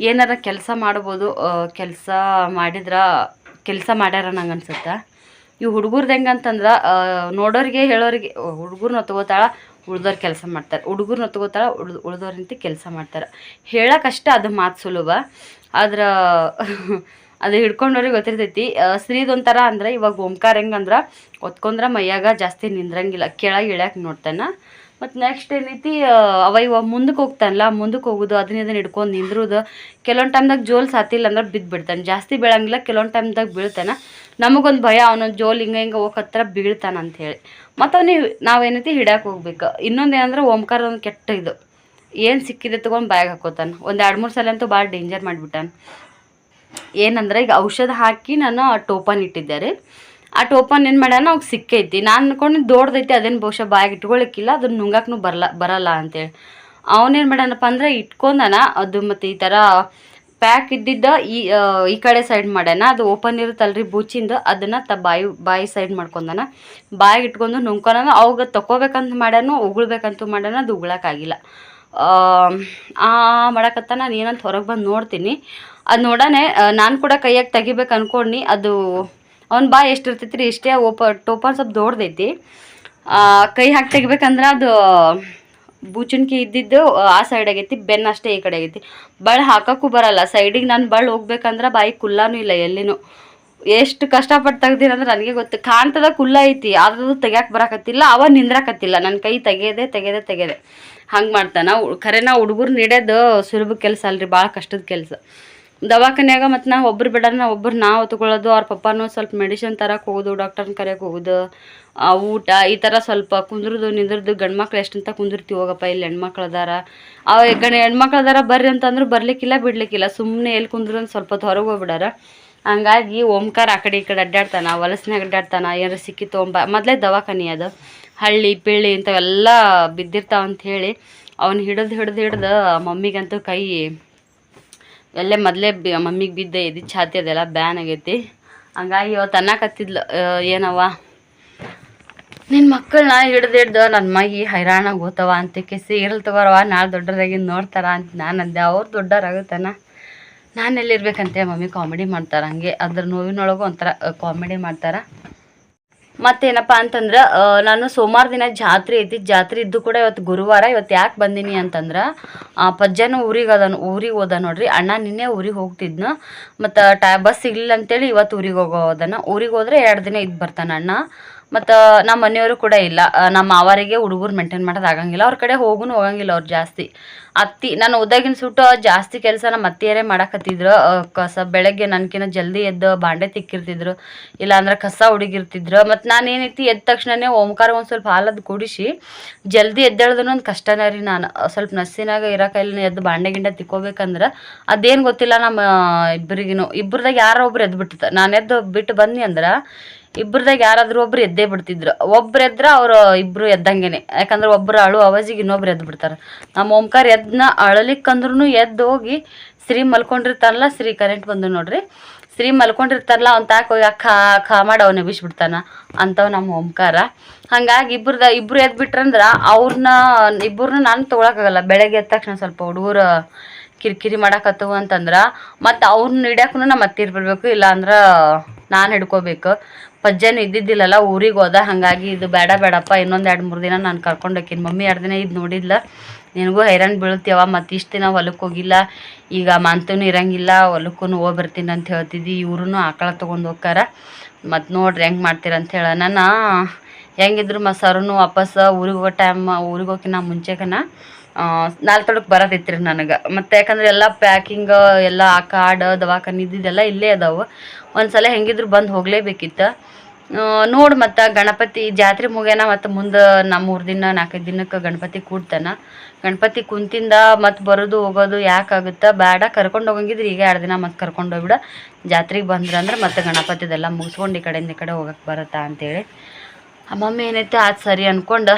Speaker 1: ಏನಾರ ಕೆಲಸ ಮಾಡ್ಬೋದು. ಕೆಲಸ ಮಾಡಿದ್ರೆ, ಕೆಲಸ ಮಾಡ್ಯಾರ ನಂಗೆ ಅನ್ಸುತ್ತೆ? ಈ ಹುಡುಗರ್ದು ಹೆಂಗಂತಂದ್ರೆ ನೋಡೋರಿಗೆ, ಹೇಳೋರಿಗೆ, ಹುಡುಗರ್ನ ತಗೋತಾಳ. ಉಳ್ದೋರು ಕೆಲಸ ಮಾಡ್ತಾರೆ. ಹುಡುಗರ್ನ ತಗೋತಾಳೆ ಉಳ್ದು ಉಳ್ದವ್ರಂತೆ ಕೆಲಸ ಮಾಡ್ತಾರೆ. ಹೇಳಕ್ಕಷ್ಟ ಅದು ಮಾತು ಸುಲಭ. ಆದ್ರೆ ಅದು ಹಿಡ್ಕೊಂಡವ್ರಿಗೆ ಗೊತ್ತಿರ್ತೈತಿ. ಸ್ತ್ರೀದೊಂಥರ ಅಂದ್ರೆ ಇವಾಗ ಓಂಕಾರ ಹೆಂಗಂದ್ರೆ ಒತ್ಕೊಂಡ್ರೆ ಮೈಯಾಗ ಜಾಸ್ತಿ ನಿಂದ್ರಂಗಿಲ್ಲ. ಕೆಳಗೆ ಇಳ್ಯಾಕೆ ನೋಡ್ತಾನೆ. ಮತ್ತು ನೆಕ್ಸ್ಟ್ ಏನೈತಿ ಅವ ಇವ ಮುಂದಕ್ಕೆ ಹೋಗ್ತಾನಲ್ಲ ಮುಂದಕ್ಕೆ ಹೋಗೋದು ಅದನ್ನ ಇದನ್ನ ಹಿಡ್ಕೊಂಡು ನಿಂದ್ರೋದು. ಕೆಲವೊಂದು ಟೈಮ್ದಾಗ ಜೋಲ್ ಸಾತಿಲ್ಲ ಅಂದ್ರೆ ಬಿದ್ದು ಬಿಡ್ತಾನೆ ಜಾಸ್ತಿ ಬೀಳಂಗಿಲ್ಲ ಕೆಲವೊಂದು ಟೈಮ್ದಾಗ ಬೀಳ್ತಾನೆ. ನಮಗೊಂದು ಭಯ, ಅವನೊಂದು ಜೋಲ್ ಹಿಂಗೆ ಹಿಂಗೆ ಹೋಗತ್ರ ಬೀಳ್ತಾನಂತ ಅಂಥೇಳಿ ಮತ್ತು ಅವ್ನಿಗೆ ನಾವೇನೈತಿ ಹಿಡ್ಯಾಕೆ ಹೋಗ್ಬೇಕು. ಇನ್ನೊಂದು ಏನಂದ್ರೆ ಓಂಕಾರ ಒಂದು ಕೆಟ್ಟ ಇದು. ಏನು ಸಿಕ್ಕಿದೆ ತೊಗೊಂಡು ಬ್ಯಾಗ್ ಹಾಕೋತಾನೆ. ಒಂದು ಎರಡು ಮೂರು ಸಲ ಅಂತೂ ಭಾಳ ಡೇಂಜರ್ ಮಾಡಿಬಿಟ್ಟಾನೆ. ಏನಂದ್ರೆ ಈಗ ಔಷಧ ಹಾಕಿ ನಾನು ಆ ಟೋಪನ್ ಇಟ್ಟಿದ್ದೆ ರೀ. ಆ ಟೋಪನ್ ಏನು ಮಾಡ್ಯಾನ? ಅವ್ಗೆ ಸಿಕ್ಕೈತಿ. ನಾನು ಅನ್ಕೊಂಡು ದೊಡ್ದೈತಿ, ಅದೇನು ಬಹುಶಃ ಬಾಯಿಗೆ ಇಟ್ಕೊಳಕ್ಕಿಲ್ಲ ಅದನ್ನ ನುಂಗಾಕ್ನು ಬರಲ್ಲ ಬರಲ್ಲ ಅಂತೇಳಿ. ಅವನೇನು ಮಾಡ್ಯಾನಪ್ಪ ಅಂದ್ರೆ ಇಟ್ಕೊಂಡಾನ, ಅದು ಮತ್ತು ಈ ಥರ ಪ್ಯಾಕ್ ಇದ್ದಿದ್ದ ಈ ಈ ಕಡೆ ಸೈಡ್ ಮಾಡ್ಯಾನ ಅದು ಓಪನ್ ಇರುತ್ತಲ್ರಿ ಬೂಚಿಂದ, ಅದನ್ನು ತ ಬಾಯಿ ಬಾಯಿ ಸೈಡ್ ಮಾಡ್ಕೊಂಡನ. ಬಾಯಿಗೆ ಇಟ್ಕೊಂಡು ನುಂಗ್ಕೊಳನ ಅವಾಗ ತಕೋಬೇಕಂತ ಮಾಡ್ಯಾನು, ಉಗುಳ್ಬೇಕಂತ ಮಾಡ್ಯಾನ, ಅದು ಉಗುಳಕ್ಕಾಗಿಲ್ಲ. ಆ ಮಾಡಕತ್ತ ನಾನು ಏನಂತ ಹೊರಗೆ ಬಂದು ನೋಡ್ತೀನಿ. ಅದು ನೋಡಾನೆ ನಾನು ಕೂಡ ಕೈಯಾಗಿ ತೆಗಿಬೇಕು ಅನ್ಕೊಂಡು ಅದು ಅವ್ನ ಬಾಯಿ ಎಷ್ಟು ಇರ್ತೈತಿ ರೀ ಇಷ್ಟೇ ಓಪ, ಟೋಪನ್ ಸ್ವಲ್ಪ ದೊಡ್ಡದೈತಿ ಕೈ ಹಾಕಿ ತೆಗಿಬೇಕಂದ್ರೆ ಅದು ಬೂಚುನ್ಕಿ ಇದ್ದಿದ್ದು, ಆ ಸೈಡ್ ಆಗೈತಿ, ಬೆನ್ನು ಅಷ್ಟೇ ಈ ಕಡೆ ಆಗೈತಿ. ಬಳ್ ಹಾಕಕ್ಕೂ ಬರಲ್ಲ. ಸೈಡಿಗೆ ನಾನು ಬಳ್ಳು ಹೋಗ್ಬೇಕಂದ್ರೆ ಬಾಯಿ ಕುಲ್ಲಾನು ಇಲ್ಲ ಎಲ್ಲಿನೂ. ಎಷ್ಟು ಕಷ್ಟಪಟ್ಟು ತೆಗ್ದಿರಂದ್ರೆ ನನಗೆ ಗೊತ್ತು. ಕಾಣ್ತದ ಕುಲ್ಲ ಐತಿ ಆದ್ರೂ ತೆಗ್ಯಾಕೆ ಬರಕತ್ತಿಲ್ಲ, ಅವ ನಿಂದ್ರಾಕತ್ತಿಲ್ಲ. ನನ್ನ ಕೈ ತೆಗೆಯದೆ ತೆಗೆದೆ ತೆಗೆದೆ. ಹಂಗೆ ಮಾಡ್ತಾನೆ. ಖರೆ ನಾವು ಹುಡುಗರು ನೀಡೋದು ಸುಲಭ ಕೆಲಸ ಅಲ್ರಿ ಭಾಳ ಕಷ್ಟದ ಕೆಲಸ. ದವಾಖಾನ್ಯಾಗ ಮತ್ತು ನಾವು ಒಬ್ರು ಬಿಡೋಣ ಒಬ್ರು ನಾವು ಹೊತ್ಕೊಳ್ಳೋದು, ಅವ್ರ ಪಪ್ಪನೂ ಸ್ವಲ್ಪ ಮೆಡಿಸಿನ್ ತರಕ್ಕೆ ಹೋಗೋದು ಡಾಕ್ಟರ್ನ ಕರೆಯೋಕೆ ಹೋಗೋದು. ಊಟ ಈ ಥರ ಸ್ವಲ್ಪ ಕುಂದ್ರದು, ನಿಂದ್ರದು, ಗಂಡು ಮಕ್ಳು ಎಷ್ಟಂತ ಕುಂದಿರ್ತೀವಿ ಹೋಗಪ್ಪ, ಇಲ್ಲಿ ಹೆಣ್ಮಕ್ಳು ಅದಾರ. ಅವ ಗಣ ಹೆಣ್ಮಕ್ಳು ಅದಾರ ಬರ್ರಿ ಅಂತಂದ್ರೆ ಬರ್ಲಿಕ್ಕಿಲ್ಲ, ಬಿಡ್ಲಿಕ್ಕಿಲ್ಲ. ಸುಮ್ಮನೆ ಎಲ್ಲಿ ಕುಂದ್ರು ಸ್ವಲ್ಪ ಹೊರಗೆ ಹೋಗ್ಬಿಡಾರ. ಹಂಗಾಗಿ ಓಂಕಾರ ಆ ಕಡೆ ಈ ಕಡೆ ಅಡ್ಡಾಡ್ತಾನ ಹೊಲಸ್ನಾಗ ಅಡ್ಡಾಡ್ತಾನ, ಏನಾರ ಸಿಕ್ಕಿತ್ತು ಒಂಬ ಮೊದಲೇ ದವಾಖಾನೆ ಅದು. ಹಳ್ಳಿ, ಪಿಳ್ಳಿ ಇಂಥವೆಲ್ಲ ಬಿದ್ದಿರ್ತಾವಂತ ಹೇಳಿ, ಅವ್ನು ಹಿಡಿದು ಹಿಡ್ದು ಹಿಡ್ದು ಮಮ್ಮಿಗಂತೂ ಕೈ ಎಲ್ಲೇ ಮೊದಲೇ ಬಿ, ಮಮ್ಮಿಗೆ ಬಿದ್ದೆ ಇದು ಛಾತಿ ಅದೆಲ್ಲ ಬ್ಯಾನ್ ಆಗೈತಿ. ಹಂಗಾಗಿ ಇವತ್ತು ಅನ್ನಕತ್ತಿದ್ಲು ಏನವ್ವ? ನಿನ್ನ ಮಕ್ಕಳನ್ನ ಹಿಡ್ದು ಹಿಡ್ದು ನನ್ನ ಮಗಿ ಹೈರಾಣ ಹೋತವ ಅಂತ ಕೆಸಿ, ಇರಲ್ ತಗೋರವ ನಾಳೆ ದೊಡ್ಡದಾಗಿ ನೋಡ್ತಾರ ಅಂತ ನಾನು ಅಂದೆ, ಅವ್ರು ದೊಡ್ಡವರಾಗುತ್ತಾನ ನಾನು ಎಲ್ಲಿರ್ಬೇಕಂತೆ? ಮಮ್ಮಿ ಕಾಮಿಡಿ ಮಾಡ್ತಾರೆ ಹಂಗೆ, ಅದ್ರ ನೋವಿನೊಳಗೂ ಒಂಥರ ಕಾಮಿಡಿ ಮಾಡ್ತಾರೆ. ಮತ್ತೇನಪ್ಪ ಅಂತಂದ್ರೆ ನಾನು ಸೋಮವಾರ ದಿನ ಜಾತ್ರೆ ಐತಿ, ಜಾತ್ರೆ ಇದ್ದು ಕೂಡ ಇವತ್ತು ಗುರುವಾರ ಇವತ್ತು ಯಾಕೆ ಬಂದೀನಿ ಅಂತಂದ್ರೆ ಪಜ್ಜನ ಊರಿಗೆ ಅದಾನ, ಊರಿಗೆ ಹೋದ ನೋಡ್ರಿ, ಅಣ್ಣ ನಿನ್ನೆ ಊರಿಗೆ ಹೋಗ್ತಿದ್ನ, ಮತ್ತು ಟೈ, ಬಸ್ ಸಿಗ್ಲಿಲ್ಲ ಅಂತೇಳಿ ಇವತ್ತು ಊರಿಗೆ ಹೋಗೋ ಹೋದನ ಊರಿಗೆ ಹೋದ್ರೆ ಎರಡು ದಿನ ಇದ್ದು ಬರ್ತಾನೆ ಅಣ್ಣ. ಮತ್ತು ನಮ್ಮ ಮನೆಯವರು ಕೂಡ ಇಲ್ಲ. ನಮ್ಮ ಮಾವರಿಗೆ ಹುಡುಗರು ಮೇಂಟೈನ್ ಮಾಡೋದು ಆಗಂಗಿಲ್ಲ. ಅವ್ರ ಕಡೆ ಹೋಗುನು ಹೋಗಂಗಿಲ್ಲ ಅವ್ರು ಜಾಸ್ತಿ. ಅತ್ತಿ ನಾನು ಓದಾಗಿನ ಸುಟ್ಟು ಜಾಸ್ತಿ ಕೆಲಸ ನಮ್ಮ ಅತ್ತಿಯರೇ ಮಾಡಕತ್ತಿದ್ರು. ಕಸ ಬೆಳಗ್ಗೆ ನನ್ಕಿನ್ನ ಜಲ್ದಿ ಎದ್ದು ಬಾಂಡೆ ತಿಕ್ಕಿರ್ತಿದ್ರು. ಇಲ್ಲಾಂದ್ರೆ ಕಸ ಹುಡುಗಿರ್ತಿದ್ರು ಮತ್ತು ನಾನು ಏನೈತಿ ಎದ್ದ ತಕ್ಷಣನೇ ಓಂಕಾರ ಒಂದು ಸ್ವಲ್ಪ ಹಾಲದ್ದು ಕುಡಿಸಿ ಜಲ್ದಿ ಎದ್ದೇಳ್ದೂ ಒಂದು ಕಷ್ಟನೇ ರೀ ನಾನು. ಸ್ವಲ್ಪ ನಸ್ಸಿನಾಗ ಇರೋ ಎದ್ದು ಬಾಂಡೆ ಗಿಂಡೆ ತಿಕ್ಕೋಬೇಕಂದ್ರೆ ಅದೇನು ಗೊತ್ತಿಲ್ಲ ನಮ್ಮ ಇಬ್ಬರಿಗಿನೂ ಇಬ್ಬರದಾಗ ಯಾರೋ ಒಬ್ರು ಎದ್ದು ಬಿಟ್ಟಿತ್ತು ನಾನು ಎದ್ದು ಬಿಟ್ಟು ಬಂದ್ನಿ ಅಂದ್ರೆ ಇಬ್ಬರದಾಗ ಯಾರಾದ್ರೂ ಒಬ್ರು ಎದ್ದೇ ಬಿಡ್ತಿದ್ರು. ಒಬ್ರು ಎದ್ರ ಅವರು ಇಬ್ರು ಎದ್ದಂಗೆನೆ. ಯಾಕಂದ್ರೆ ಒಬ್ರು ಅಳು ಅವಾಜಿಗೆ ಇನ್ನೊಬ್ರು ಎದ್ದು ಬಿಡ್ತಾರೆ. ನಮ್ಮ ಓಂಕಾರ ಎದ್ನ ಅಳಲಿಕ್ಕಂದ್ರೂ ಎದ್ದು ಹೋಗಿ ಸ್ತ್ರೀ ಮಲ್ಕೊಂಡಿರ್ತಾನಲ್ಲ ಸ್ತ್ರೀ ಕರೆಂಟ್ ಬಂದು ನೋಡ್ರಿ. ಸ್ತ್ರೀ ಮಲ್ಕೊಂಡಿರ್ತಾರಲ್ಲ, ಅವ್ನು ತಾಕ ಹೋಗಿ ಅಕ್ಕ ಖಾ ಮಾಡಿ ಅವ್ನ ಬಿಟ್ಬಿಡ್ತಾನ ಅಂಥವು ನಮ್ಮ ಓಂಕಾರ. ಹಂಗಾಗಿ ಇಬ್ಬರದ ಇಬ್ರು ಎದ್ದು ಬಿಟ್ರಂದ್ರ ಅವ್ರನ್ನ ಇಬ್ಬರನ್ನ ನಾನು ತೊಗೊಳಕ್ಕಾಗಲ್ಲ. ಬೆಳಗ್ಗೆ ಎದ್ದ ತಕ್ಷಣ ಸ್ವಲ್ಪ ಹುಡುಗರು ಕಿರಿಕಿರಿ ಮಾಡಾಕತ್ತವು ಅಂತಂದ್ರ ಮತ್ತು ಅವ್ರನ್ನ ಹಿಡ್ಯಾಕೂ ನಮ್ಮ ಅತ್ತಿರ್ ಬರಬೇಕು ಇಲ್ಲ ನಾನು ಹಿಡ್ಕೋಬೇಕು. ಪಜ್ಜನು ಇದ್ದಿದ್ದಿಲ್ಲಲ್ಲ, ಊರಿಗೆ ಹೋದ. ಹಾಗಾಗಿ ಇದು ಬೇಡ, ಬೇಡಪ್ಪ. ಇನ್ನೊಂದು ಎರಡು, ಮೂರು ದಿನ ನಾನು ಕರ್ಕೊಂಡು ಹೋಗ್ತೀನಿ ಮಮ್ಮಿ ಎರಡು ದಿನ ಇದು ನೋಡಿದ್ಲ. ನಿನಗೂ ಹೈರಾಣ್ ಬೀಳ್ತೀವ ಮತ್ತು ಇಷ್ಟು ದಿನ ಹೊಲಕ್ಕೆ ಹೋಗಿಲ್ಲ. ಈಗ ಮಂತೂ ಇರಂಗಿಲ್ಲ ಹೊಲಕ್ಕೂ ಹೋಗಿ ಬರ್ತೀನಿ ಅಂತ ಹೇಳ್ತಿದ್ದಿ. ಇವ್ರೂ ಆಕಳ ತೊಗೊಂಡು ಹೋಗ್ಕಾರ ಮತ್ತು ನೋಡ್ರಿ ಹೆಂಗೆ ಮಾಡ್ತೀರ ಅಂತ ಹೇಳ. ನಾನು ಹೆಂಗಿದ್ರು ಮತ್ತು ಸರೂ ವಾಪಸ್ ಊರಿಗೆ ಹೋಗೋ ಟೈಮ್ ಊರಿಗೆ ಹೋಗಿನ ಮುಂಚೆಗನ ನಾಲ್ಕು ತೊಡಕ್ಕೆ ಬರೋದಿತ್ತು ರೀ ನನಗೆ. ಮತ್ತು ಯಾಕಂದ್ರೆ ಎಲ್ಲ ಪ್ಯಾಕಿಂಗ್ ಎಲ್ಲ ಆ ಕಾರ್ಡ್ ದವಾಖಾನೆ ಇದ್ದಿದ್ದೆಲ್ಲ ಇಲ್ಲೇ ಅದಾವೆ. ಒಂದು ಸಲ ಹೆಂಗಿದ್ರು ಬಂದು ಹೋಗಲೇಬೇಕಿತ್ತು. ನೋಡಿ ಮತ್ತು ಗಣಪತಿ ಜಾತ್ರೆ ಮುಗ್ಯಾನ ಮತ್ತು ಮುಂದೆ ನಮ್ಮ ಮೂರು ದಿನ, ನಾಲ್ಕೈದು ದಿನಕ್ಕೆ ಗಣಪತಿ ಕೂಡ್ತಾನ. ಗಣಪತಿ ಕುಂತಿಂದ ಮತ್ತು ಬರೋದು ಹೋಗೋದು ಯಾಕಾಗುತ್ತೆ ಬೇಡ ಕರ್ಕೊಂಡು ಹೋಗಂಗಿದ್ರೆ ಈಗ ಎರಡು ದಿನ ಮತ್ತು ಕರ್ಕೊಂಡು ಹೋಗ್ಬಿಡ. ಜಾತ್ರೆಗೆ ಬಂದ್ರೆ ಅಂದ್ರೆ ಮತ್ತೆ ಗಣಪತಿದೆಲ್ಲ ಮುಗಿಸ್ಕೊಂಡು ಈ ಕಡೆಯಿಂದ ಈ ಕಡೆ ಹೋಗಕ್ಕೆ ಬರುತ್ತಾ ಅಂತೇಳಿ. ಮಮ್ಮಿ ಏನೈತೆ? ಅದು ಸರಿ ಅಂದ್ಕೊಂಡು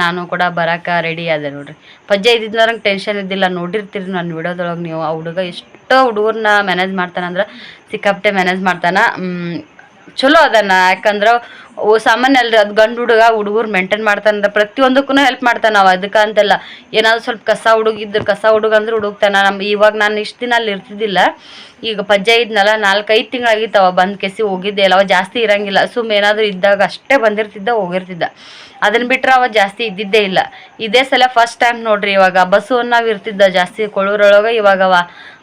Speaker 1: ನಾನು ಕೂಡ ಬರೋಕೆ ರೆಡಿ ಆದೆ ನೋಡ್ರಿ. ಪಜ್ಜೆ ಇದ್ದಿದ್ದು ಟೆನ್ಷನ್ ಇದ್ದಿಲ್ಲ. ನೋಡಿರ್ತೀರಿ ನನ್ನ ವಿಡಿಯೋದೊಳಗೆ ನೀವು. ಆ ಹುಡುಗ ಎಷ್ಟೋ ಹುಡುಗರನ್ನ ಮ್ಯಾನೇಜ್ ಮಾಡ್ತಾನಂದ್ರೆ ಸಿಕ್ಕಾಪಟ್ಟೆ ಮ್ಯಾನೇಜ್ ಮಾಡ್ತಾನೆ. ಚಲೋ ಅದನ್ನ ಯಾಕಂದ್ರೆ ಸಾಮಾನ್ಯ ಅಲ್ರಿ ಅದು ಗಂಡು ಹುಡುಗ, ಹುಡುಗರು ಮೇಂಟೈನ್ ಮಾಡ್ತಾನ ಪ್ರತಿಯೊಂದಕ್ಕೂ ಹೆಲ್ಪ್ ಮಾಡ್ತಾನೆ ನಾವು. ಅದಕ್ಕೆ ಅಂತೆಲ್ಲ ಏನಾದ್ರು ಸ್ವಲ್ಪ ಕಸ ಹುಡುಗಿದ್ರೆ ಕಸ ಹುಡುಗ ಅಂದ್ರೆ ಹುಡುಕ್ತಾನ. ನಮ್ಮ ಇವಾಗ ನಾನು ಇಷ್ಟು ದಿನ ಅಲ್ಲಿ ಇರ್ತಿದ್ದಿಲ್ಲ. ಈಗ ಪಜ್ಜ ಇದ್ನಲ್ಲ ನಾಲ್ಕೈದು ತಿಂಗಳಾಗಿತ್ತವ ಬಂದ್ ಕೆಸಿ ಹೋಗಿದ್ದೆ. ಇಲ್ಲ ಅವ ಜಾಸ್ತಿ ಇರಂಗಿಲ್ಲ. ಸುಮ್ ಏನಾದರೂ ಇದ್ದಾಗ ಅಷ್ಟೇ ಬಂದಿರ್ತಿದ್ದ, ಹೋಗಿರ್ತಿದ್ದ. ಅದನ್ನ ಬಿಟ್ರೆ ಅವ ಜಾಸ್ತಿ ಇದ್ದಿದ್ದೇ ಇಲ್ಲ. ಇದೇ ಸಲ ಫಸ್ಟ್ ಟೈಮ್ ನೋಡ್ರಿ ಇವಾಗ. ಬಸ್ಸು ನಾವು ಇರ್ತಿದ್ದ ಜಾಸ್ತಿ. ಕೊಳೂರೊಳಗೆ ಇವಾಗ ಅವ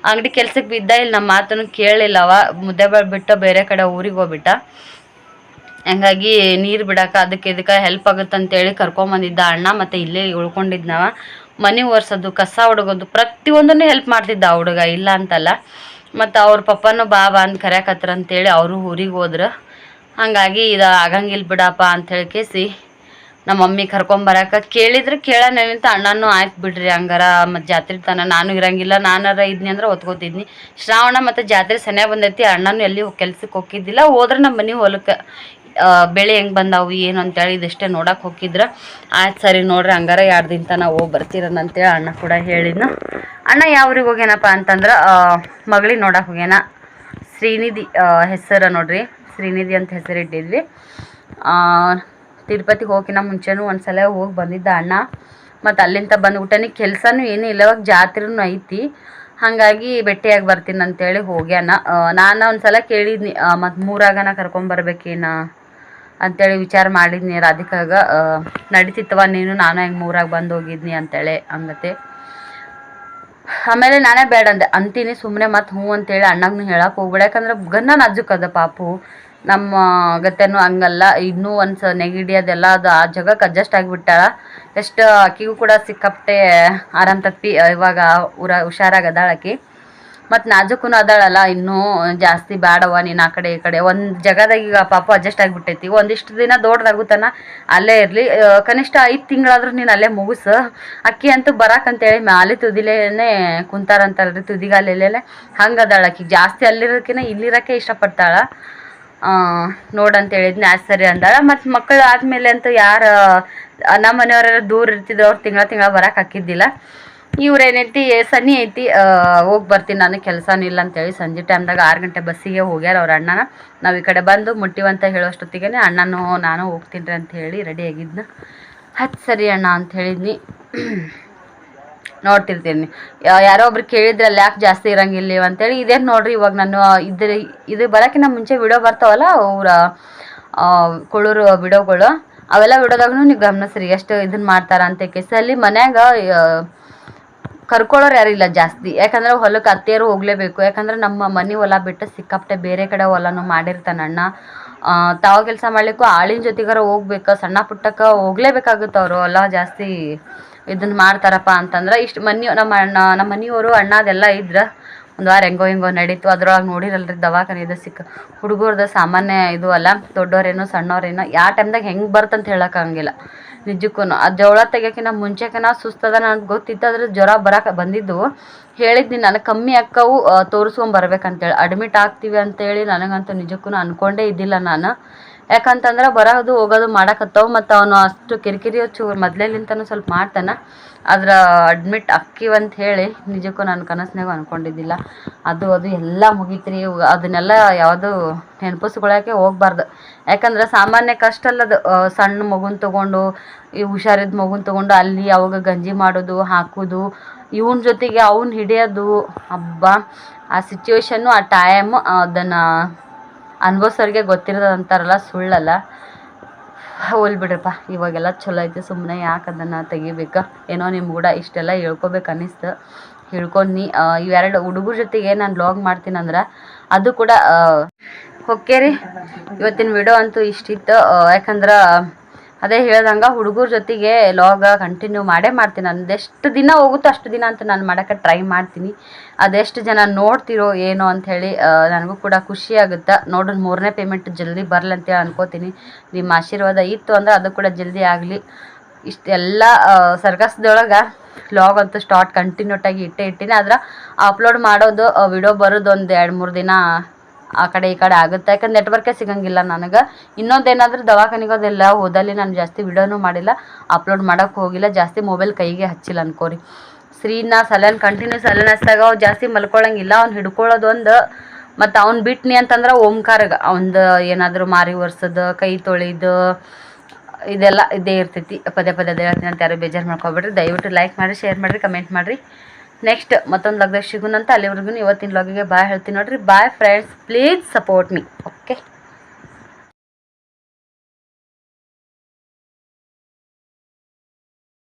Speaker 1: ಅಂಗಡಿ ಕೆಲ್ಸಕ್ಕೆ ಬಿದ್ದ ಇಲ್ಲಿ ನಮ್ಮ ಮಾತನ್ನು ಕೇಳಿಲ್ಲವ. ಮುದ್ದೆ ಬಿಟ್ಟು ಬೇರೆ ಕಡೆ ಊರಿಗೆ ಹೋಗ್ಬಿಟ್ಟ. ಹಂಗಾಗಿ ನೀರು ಬಿಡಕ್ಕೆ ಅದಕ್ಕೆ ಇದಕ್ಕೆ ಹೆಲ್ಪ್ ಆಗುತ್ತೆ ಅಂತೇಳಿ ಕರ್ಕೊಂಬಂದಿದ್ದ ಅಣ್ಣ ಮತ್ತು ಇಲ್ಲೇ ಉಳ್ಕೊಂಡಿದ್ನವ. ಮನೆ ಒರೆಸೋದು, ಕಸ ಹುಡುಗೋದು ಪ್ರತಿಯೊಂದನ್ನು ಹೆಲ್ಪ್ ಮಾಡ್ತಿದ್ದ ಆ ಹುಡುಗ, ಇಲ್ಲ ಅಂತಲ್ಲ. ಮತ್ತು ಅವ್ರ ಪಪ್ಪನೂ ಬಾ ಬಾ ಅಂತ ಕರ್ಯಾಕತ್ರ ಅಂತೇಳಿ ಅವರು ಊರಿಗೆ ಹೋದ್ರು. ಹಾಗಾಗಿ ಇದು ಆಗಂಗಿಲ್ಲ ಬಿಡಪ್ಪ ಅಂಥೇಳಿ ಕೇಸಿ. ನಮ್ಮ ಮಮ್ಮಿ ಕರ್ಕೊಂಬರಕ ಕೇಳಿದ್ರೆ ಕೇಳೋಣೇನಂತ ಅಣ್ಣನೂ ಆಯ್ತು ಬಿಡ್ರಿ ಹಂಗಾರ ಮತ್ತು ಜಾತ್ರೆ ತನ ನಾನು ಇರಂಗಿಲ್ಲ, ನಾನಾರ ಇದ್ನಿ ಅಂದ್ರೆ ಒತ್ಕೋತಿದ್ನಿ ಶ್ರಾವಣ ಮತ್ತು ಜಾತ್ರೆ ಸನ್ಯಾಗ ಬಂದೈತಿ, ಅಣ್ಣನೂ ಎಲ್ಲಿ ಕೆಲ್ಸಕ್ಕೆ ಹೋಗಿದ್ದಿಲ್ಲ ಹೋದ್ರೆ ನಮ್ಮ ಮನೆ ಹೊಲಕ್ಕೆ ಬೆಳೆ ಹೆಂಗೆ ಬಂದಾವು, ಏನು ಅಂತೇಳಿ ಇದಿಷ್ಟೇ ನೋಡಕ್ಕೆ ಹೋಗಿದ್ರ ಆಯ್ತು ಸರಿ ನೋಡ್ರಿ ಹಂಗಾರ ಎರಡು ದಿನ ತನಕ ಹೋಗಿ ಬರ್ತೀರನ ಅಂತೇಳಿ ಅಣ್ಣ ಕೂಡ ಹೇಳಿದ್ನು. ಅಣ್ಣ ಯಾವ್ರಿಗೆ ಹೋಗ್ಯಾನಪ್ಪ ಅಂತಂದ್ರೆ ಮಗಳಿಗೆ ನೋಡಕ್ಕೆ ಹೋಗ್ಯಾನ. ಶ್ರೀನಿಧಿ ಹೆಸರು ನೋಡ್ರಿ, ಶ್ರೀನಿಧಿ ಅಂತ ಹೆಸರಿಟ್ಟಿದ್ವಿ. ತಿರುಪತಿಗೆ ಹೋಗಿನ ಮುಂಚೆನೂ ಒಂದ್ಸಲ ಹೋಗಿ ಬಂದಿದ್ದ ಅಣ್ಣ. ಮತ್ತು ಅಲ್ಲಿಂದ ಬಂದ್ಬಿಟ್ಟನಿ ಕೆಲಸನೂ ಏನೂ ಇಲ್ಲ, ಇವಾಗ ಜಾತ್ರೆನೂ ಐತಿ. ಹಾಗಾಗಿ ಭೇಟಿಯಾಗಿ ಬರ್ತೀನಿ ಅಂತೇಳಿ ಹೋಗ್ಯಾನ ನಾನು ಒಂದ್ಸಲ ಕೇಳಿದ್ನಿ ಮತ್ತು ಮೂರಾಗನ ಕರ್ಕೊಂಬರ್ಬೇಕೇನ ಅಂತೇಳಿ ವಿಚಾರ ಮಾಡಿದ್ನಿ ರಾಧಿಕಾಗ. ನಡೀತಿತ್ತವ ನೀನು ನಾನು ಹೆಂಗೆ ಮೂರಾಗ ಬಂದು ಹೋಗಿದ್ನಿ ಅಂತೇಳಿ ಹಂಗತೆ ಆಮೇಲೆ ನಾನೇ ಬೇಡ ಅಂದೆ, ಅಂತೀನಿ ಸುಮ್ಮನೆ ಮತ್ತು ಹ್ಞೂ ಅಂತೇಳಿ ಅಣ್ಣಗೂ ಹೇಳಕ್ಕೆ ಹೋಗ್ಬೇಡ, ಯಾಕಂದ್ರೆ ಗನ್ನ ನಾಜುಕದ ಪಾಪು. ನಮ್ಮ ಗತೆನೂ ಹಂಗಲ್ಲ. ಇನ್ನೂ ಒಂದು ನೆಗಡಿ ಅದೆಲ್ಲ ಅದು ಆ ಜಾಗಕ್ಕೆ ಅಡ್ಜಸ್ಟ್ ಆಗಿಬಿಟ್ಟಾಳ. ಎಷ್ಟು ಆಕಿಗೂ ಕೂಡ ಸಿಕ್ಕಾಪಟ್ಟೆ ಆರಾಮ್ ತಪ್ಪಿ ಇವಾಗ ಉರ, ಹುಷಾರಾಗದಾಳ ಆಕಿ. ಮತ್ತು ನಾಜಕ್ಕೂ ಅದಾಳಲ್ಲ, ಇನ್ನೂ ಜಾಸ್ತಿ ಬೇಡವ ನೀನು ಆ ಕಡೆ ಈ ಕಡೆ. ಒಂದು ಜಗದಾಗ ಈಗ ಪಾಪ ಅಡ್ಜಸ್ಟ್ ಆಗಿಬಿಟ್ಟೈತಿ. ಒಂದಿಷ್ಟು ದಿನ ದೊಡ್ಡದಾಗುತ್ತಾನ ಅಲ್ಲೇ ಇರಲಿ. ಕನಿಷ್ಠ ಐದು ತಿಂಗಳಾದ್ರೂ ನೀನು ಅಲ್ಲೇ ಮುಗಿಸು. ಅಕ್ಕಿ ಅಂತೂ ಬರಾಕಂತೇಳಿ ಮ್ಯಾಲೆ ತುದಿಲೇನೆ ಕುಂತಾರಂತಲ್ರಿ ತುದಿಗಾಲೆಲ್ಲೇ. ಹಂಗೆ ಅದಾಳ ಜಾಸ್ತಿ ಅಲ್ಲಿರೋಕಿನ ಇಲ್ಲಿರೋಕೆ ಇಷ್ಟಪಡ್ತಾಳ. ನೋಡಂತ ಹೇಳಿದ್ನಿ ಆಯ್ತು ಸರಿ ಅಂದಾಳ. ಮತ್ತು ಮಕ್ಕಳು ಆದಮೇಲೆ ಅಂತೂ ಯಾರು, ನಮ್ಮ ಮನೆಯವರೆಲ್ಲ ದೂರ ಇರ್ತಿದ್ರು, ಅವ್ರು ತಿಂಗಳ ತಿಂಗಳ ಬರಕ್ಕೆ ಹಾಕಿದ್ದಿಲ್ಲ. ಇವ್ರೇನೈತಿ ಸನಿ ಐತಿ ಹೋಗಿ ಬರ್ತೀನಿ ನಾನು, ಕೆಲಸನೂ ಇಲ್ಲ ಅಂತೇಳಿ ಸಂಜೆ ಟೈಮ್ದಾಗ ಆರು ಗಂಟೆ ಬಸ್ಸಿಗೆ ಹೋಗ್ಯಾರ ಅವ್ರ ಅಣ್ಣನ. ನಾವು ಈ ಕಡೆ ಬಂದು ಮುಟ್ಟಿವಂತ ಹೇಳೋಷ್ಟೊತ್ತಿಗೆ ಅಣ್ಣನೂ ನಾನು ಹೋಗ್ತೀನಿ ಅಂತ ಹೇಳಿ ರೆಡಿ ಆಗಿದ್ನ. ಹತ್ತು ಸರಿ ಅಣ್ಣ ಅಂತ ಹೇಳಿದ್ನಿ ನೋಡ್ತಿರ್ತೀನಿ. ಯಾರೋ ಒಬ್ರು ಕೇಳಿದ್ರಲ್ಲ ಯಾಕೆ ಜಾಸ್ತಿ ಇರಂಗಿಲ್ಲ ಅಂತೇಳಿ ಇದೇನು ನೋಡ್ರಿ ಇವಾಗ ನಾನು ಇದ್ರ ಇದು ಬರೋಕ್ಕಿಂತ ಮುಂಚೆ ವಿಡಿಯೋ ಬರ್ತಾವಲ್ಲ ಅವ್ರ ಕೊಳೂರು ವಿಡಿಯೋಗಳು, ಅವೆಲ್ಲ ವಿಡಿಯೋದಾಗೂ ನೀವು ಗಮನಿಸ್ರಿ ಎಷ್ಟು ಇದನ್ನ ಮಾಡ್ತಾರ ಅಂತ ಕೇಸಲ್ಲಿ ಮನ್ಯಾಗ ಕರ್ಕೊಳ್ಳೋರು ಯಾರಿಲ್ಲ ಜಾಸ್ತಿ. ಯಾಕಂದ್ರೆ ಹೊಲಕ್ಕೆ ಅತ್ತೆಯರು ಹೋಗ್ಲೇಬೇಕು. ಯಾಕಂದ್ರೆ ನಮ್ಮ ಮನೆ ಹೊಲ ಬಿಟ್ಟು ಸಿಕ್ಕಾಪಟ್ಟೆ ಬೇರೆ ಕಡೆ ಹೊಲನೂ ಮಾಡಿರ್ತಾನ ಅಣ್ಣ. ತಾವ ಕೆಲಸ ಮಾಡ್ಲಿಕ್ಕೂ ಆಳಿನ ಜೊತೆಗಾರ ಹೋಗ್ಬೇಕು. ಸಣ್ಣ ಪುಟ್ಟಕ್ಕೆ ಹೋಗ್ಲೇಬೇಕಾಗುತ್ತೆ ಅವರು. ಹೊಲ ಜಾಸ್ತಿ ಇದನ್ನ ಮಾಡ್ತಾರಪ್ಪ ಅಂತಂದ್ರೆ ಇಷ್ಟು ಮನೆ ನಮ್ಮ ಅಣ್ಣ, ನಮ್ಮ ಮನೆಯವರು ಅಣ್ಣ ಅದೆಲ್ಲ ಇದ್ರ ಒಂದು ವಾರ ಹೆಂಗೋ ಹೆಂಗೋ ನಡೀತು. ಅದ್ರೊಳಗೆ ನೋಡಿರಲ್ರಿ ದವಾಖಾನೆ ಇದು ಸಿಕ್ಕ ಹುಡುಗರ್ದು ಸಾಮಾನ್ಯ ಇದು ಅಲ್ಲ ದೊಡ್ಡವರೇನೋ ಸಣ್ಣವ್ರೇನೋ ಯಾವ ಟೈಮ್ದಾಗ ಹೆಂಗೆ ಬರ್ತಂತ ಹೇಳೋಕ್ಕಾಗಂಗಿಲ್ಲ ನಿಜಕ್ಕೂ ಆ ಜೋಳ ತೆಗಿಯೋಕಿನ ಮುಂಚೆಕಿನ ಸುಸ್ತದ ನನಗೆ ಗೊತ್ತಿತ್ತು ಅದ್ರ ಜ್ವರ ಬರಕ್ಕೆ ಬಂದಿದ್ದು. ಹೇಳಿದ್ನಿ ನನಗೆ ಕಮ್ಮಿ ಅಕ್ಕವು ತೋರಿಸ್ಕೊಂಬರ್ಬೇಕಂತೇಳಿ ಅಡ್ಮಿಟ್ ಆಗ್ತೀವಿ ಅಂತೇಳಿ ನನಗಂತೂ ನಿಜಕ್ಕೂ ಅನ್ಕೊಂಡೇ ಇದ್ದಿಲ್ಲ ನಾನು. ಯಾಕಂತಂದ್ರೆ ಬರೋದು, ಹೋಗೋದು ಮಾಡಕತ್ತಾವ ಮತ್ತು ಅವನು ಅಷ್ಟು ಕಿರಿಕಿರಿ ಚೂರು ಮೊದಲೇಲಿಂತನೂ ಸ್ವಲ್ಪ ಮಾಡ್ತಾನ. ಅದ್ರ ಅಡ್ಮಿಟ್ ಅಕ್ಕಿವಂತ ಹೇಳಿ ನಿಜಕ್ಕೂ ನಾನು ಕನಸಿನಾಗ ಅನ್ಕೊಂಡಿದ್ದಿಲ್ಲ. ಅದು ಅದು ಎಲ್ಲ ಮುಗೀತ್ರಿ. ಅದನ್ನೆಲ್ಲ ಯಾವುದು ನೆನಪಿಸ್ಕೊಳ್ಳೋಕೆ ಹೋಗ್ಬಾರ್ದು. ಯಾಕಂದ್ರೆ ಸಾಮಾನ್ಯ ಕಷ್ಟ ಅಲ್ಲದು. ಸಣ್ಣ ಮಗುನ ತೊಗೊಂಡು, ಈ ಹುಷಾರಿದ್ದ ಮಗುನ ತೊಗೊಂಡು ಅಲ್ಲಿ ಅವಾಗ ಗಂಜಿ ಮಾಡೋದು, ಹಾಕೋದು, ಇವನ ಜೊತೆಗೆ ಅವನ್ನ ಹಿಡಿಯೋದು. ಹಬ್ಬ ಆ ಸಿಚುವೇಶನ್ನು ಆ ಟೈಮ್ ಅದನ್ನು ಅನ್ಭವ್ಸೋರಿಗೆ ಗೊತ್ತಿರೋದು ಅಂತಾರಲ್ಲ ಸುಳ್ಳಲ್ಲ. ಹೋಲ್ ಬಿಡ್ರಪ್ಪ, ಇವಾಗೆಲ್ಲ ಚಲೋ ಐತೆ ಸುಮ್ಮನೆ ಯಾಕೆ ಅದನ್ನು ತೆಗಿಬೇಕು? ಏನೋ ನಿಮ್ಮ ಕೂಡ ಇಷ್ಟೆಲ್ಲ ಹೇಳ್ಕೊಬೇಕು ಅನ್ನಿಸ್ತು ಹೇಳ್ಕೊಂಡು ಇವೆರಡು ಹುಡುಗರ ಜೊತೆಗೆ ನಾನು ಬ್ಲಾಗ್ ಮಾಡ್ತೀನಂದ್ರೆ ಅದು ಕೂಡ ಹೊಕ್ಕೇರಿ ಇವತ್ತಿನ ವಿಡಿಯೋ ಅಂತೂ ಇಷ್ಟಿತ್ತು. ಯಾಕಂದ್ರೆ ಅದೇ ಹೇಳ್ದಂಗೆ ಹುಡುಗರ ಜೊತೆಗೆ ಲಾಗ ಕಂಟಿನ್ಯೂ ಮಾಡೇ ಮಾಡ್ತೀನಿ. ಅದೆಷ್ಟು ದಿನ ಹೋಗುತ್ತೋ ಅಷ್ಟು ದಿನ ಅಂತ ನಾನು ಮಾಡೋಕ್ಕೆ ಟ್ರೈ ಮಾಡ್ತೀನಿ. ಅದೆಷ್ಟು ಜನ ನೋಡ್ತಿರೋ ಏನೋ ಅಂಥೇಳಿ ನನಗೂ ಕೂಡ ಖುಷಿ ಆಗುತ್ತೆ. ನೋಡೋಣ, ಮೂರನೇ ಪೇಮೆಂಟ್ ಜಲ್ದಿ ಬರಲಿ ಅಂತೇಳಿ ಅನ್ಕೋತೀನಿ. ನಿಮ್ಮ ಆಶೀರ್ವಾದ ಇತ್ತು ಅಂದ್ರೆ ಅದು ಕೂಡ ಜಲ್ದಿ ಆಗಲಿ. ಇಷ್ಟೆಲ್ಲ ಸರ್ಕಸ್ದೊಳಗೆ ಲಾಗ್ ಅಂತೂ ಸ್ಟಾರ್ಟ್ ಕಂಟಿನ್ಯೂಟಾಗಿ ಇಟ್ಟೇ ಇಟ್ಟಿನಿ. ಆದ್ರೆ ಅಪ್ಲೋಡ್ ಮಾಡೋದು ವಿಡಿಯೋ ಬರೋದು ಒಂದು ಎರಡು, ಮೂರು ದಿನ ಆ ಕಡೆ ಈ ಕಡೆ ಆಗುತ್ತೆ. ಯಾಕಂದ್ರೆ ನೆಟ್ವರ್ಕೇ ಸಿಗಂಗಿಲ್ಲ ನನಗೆ. ಇನ್ನೊಂದೇನಾದರೂ ದವಾಖಾನಿಗೆ ಅದೆಲ್ಲ ಹೋದಲ್ಲಿ ನಾನು ಜಾಸ್ತಿ ವಿಡಿಯೋನೂ ಮಾಡಿಲ್ಲ ಅಪ್ಲೋಡ್ ಮಾಡೋಕ್ಕೆ ಹೋಗಿಲ್ಲ, ಜಾಸ್ತಿ ಮೊಬೈಲ್ ಕೈಗೆ ಹಚ್ಚಿಲ್ಲ ಅನ್ಕೋರಿ. ಸ್ತ್ರೀನ ಸಲನ್ ಕಂಟಿನ್ಯೂ ಸಲನ್ ಹಚ್ಚಿದಾಗ ಅವು ಜಾಸ್ತಿ ಮಲ್ಕೊಳ್ಳಂಗಿಲ್ಲ ಅವ್ನು ಹಿಡ್ಕೊಳ್ಳೋದು ಒಂದು ಮತ್ತು ಅವ್ನು ಬಿಟ್ನಿ ಅಂತಂದ್ರೆ ಓಂಕಾರಗ. ಅವಂದು ಏನಾದರೂ ಮಾರಿ ವರ್ಸದ ಕೈ ತೊಳಿದು, ಇದೆಲ್ಲ ಇದೇ ಇರ್ತೈತಿ. ಪದೇ ಪದೇ ಹೇಳ್ತೀನಿ ಅಂತ ಯಾರು ಬೇಜಾರು ಮಾಡ್ಕೊಬೇಡ್ರಿ. ದಯವಿಟ್ಟು ಲೈಕ್ ಮಾಡಿರಿ ಶೇರ್ ಮಾಡಿರಿ ಕಮೆಂಟ್ ಮಾಡಿರಿ ನೆಕ್ಸ್ಟ್ ಮತ್ತೊಂದು ಲಗ್ನ ಸಿಗುನಂತ ಅಲ್ಲಿವರೆಗೂ ಇವತ್ತಿನ ಲಾಗಿಗೆ ಬಾಯ್ ಹೇಳ್ತೀನಿ ನೋಡ್ರಿ. Bye friends please support me okay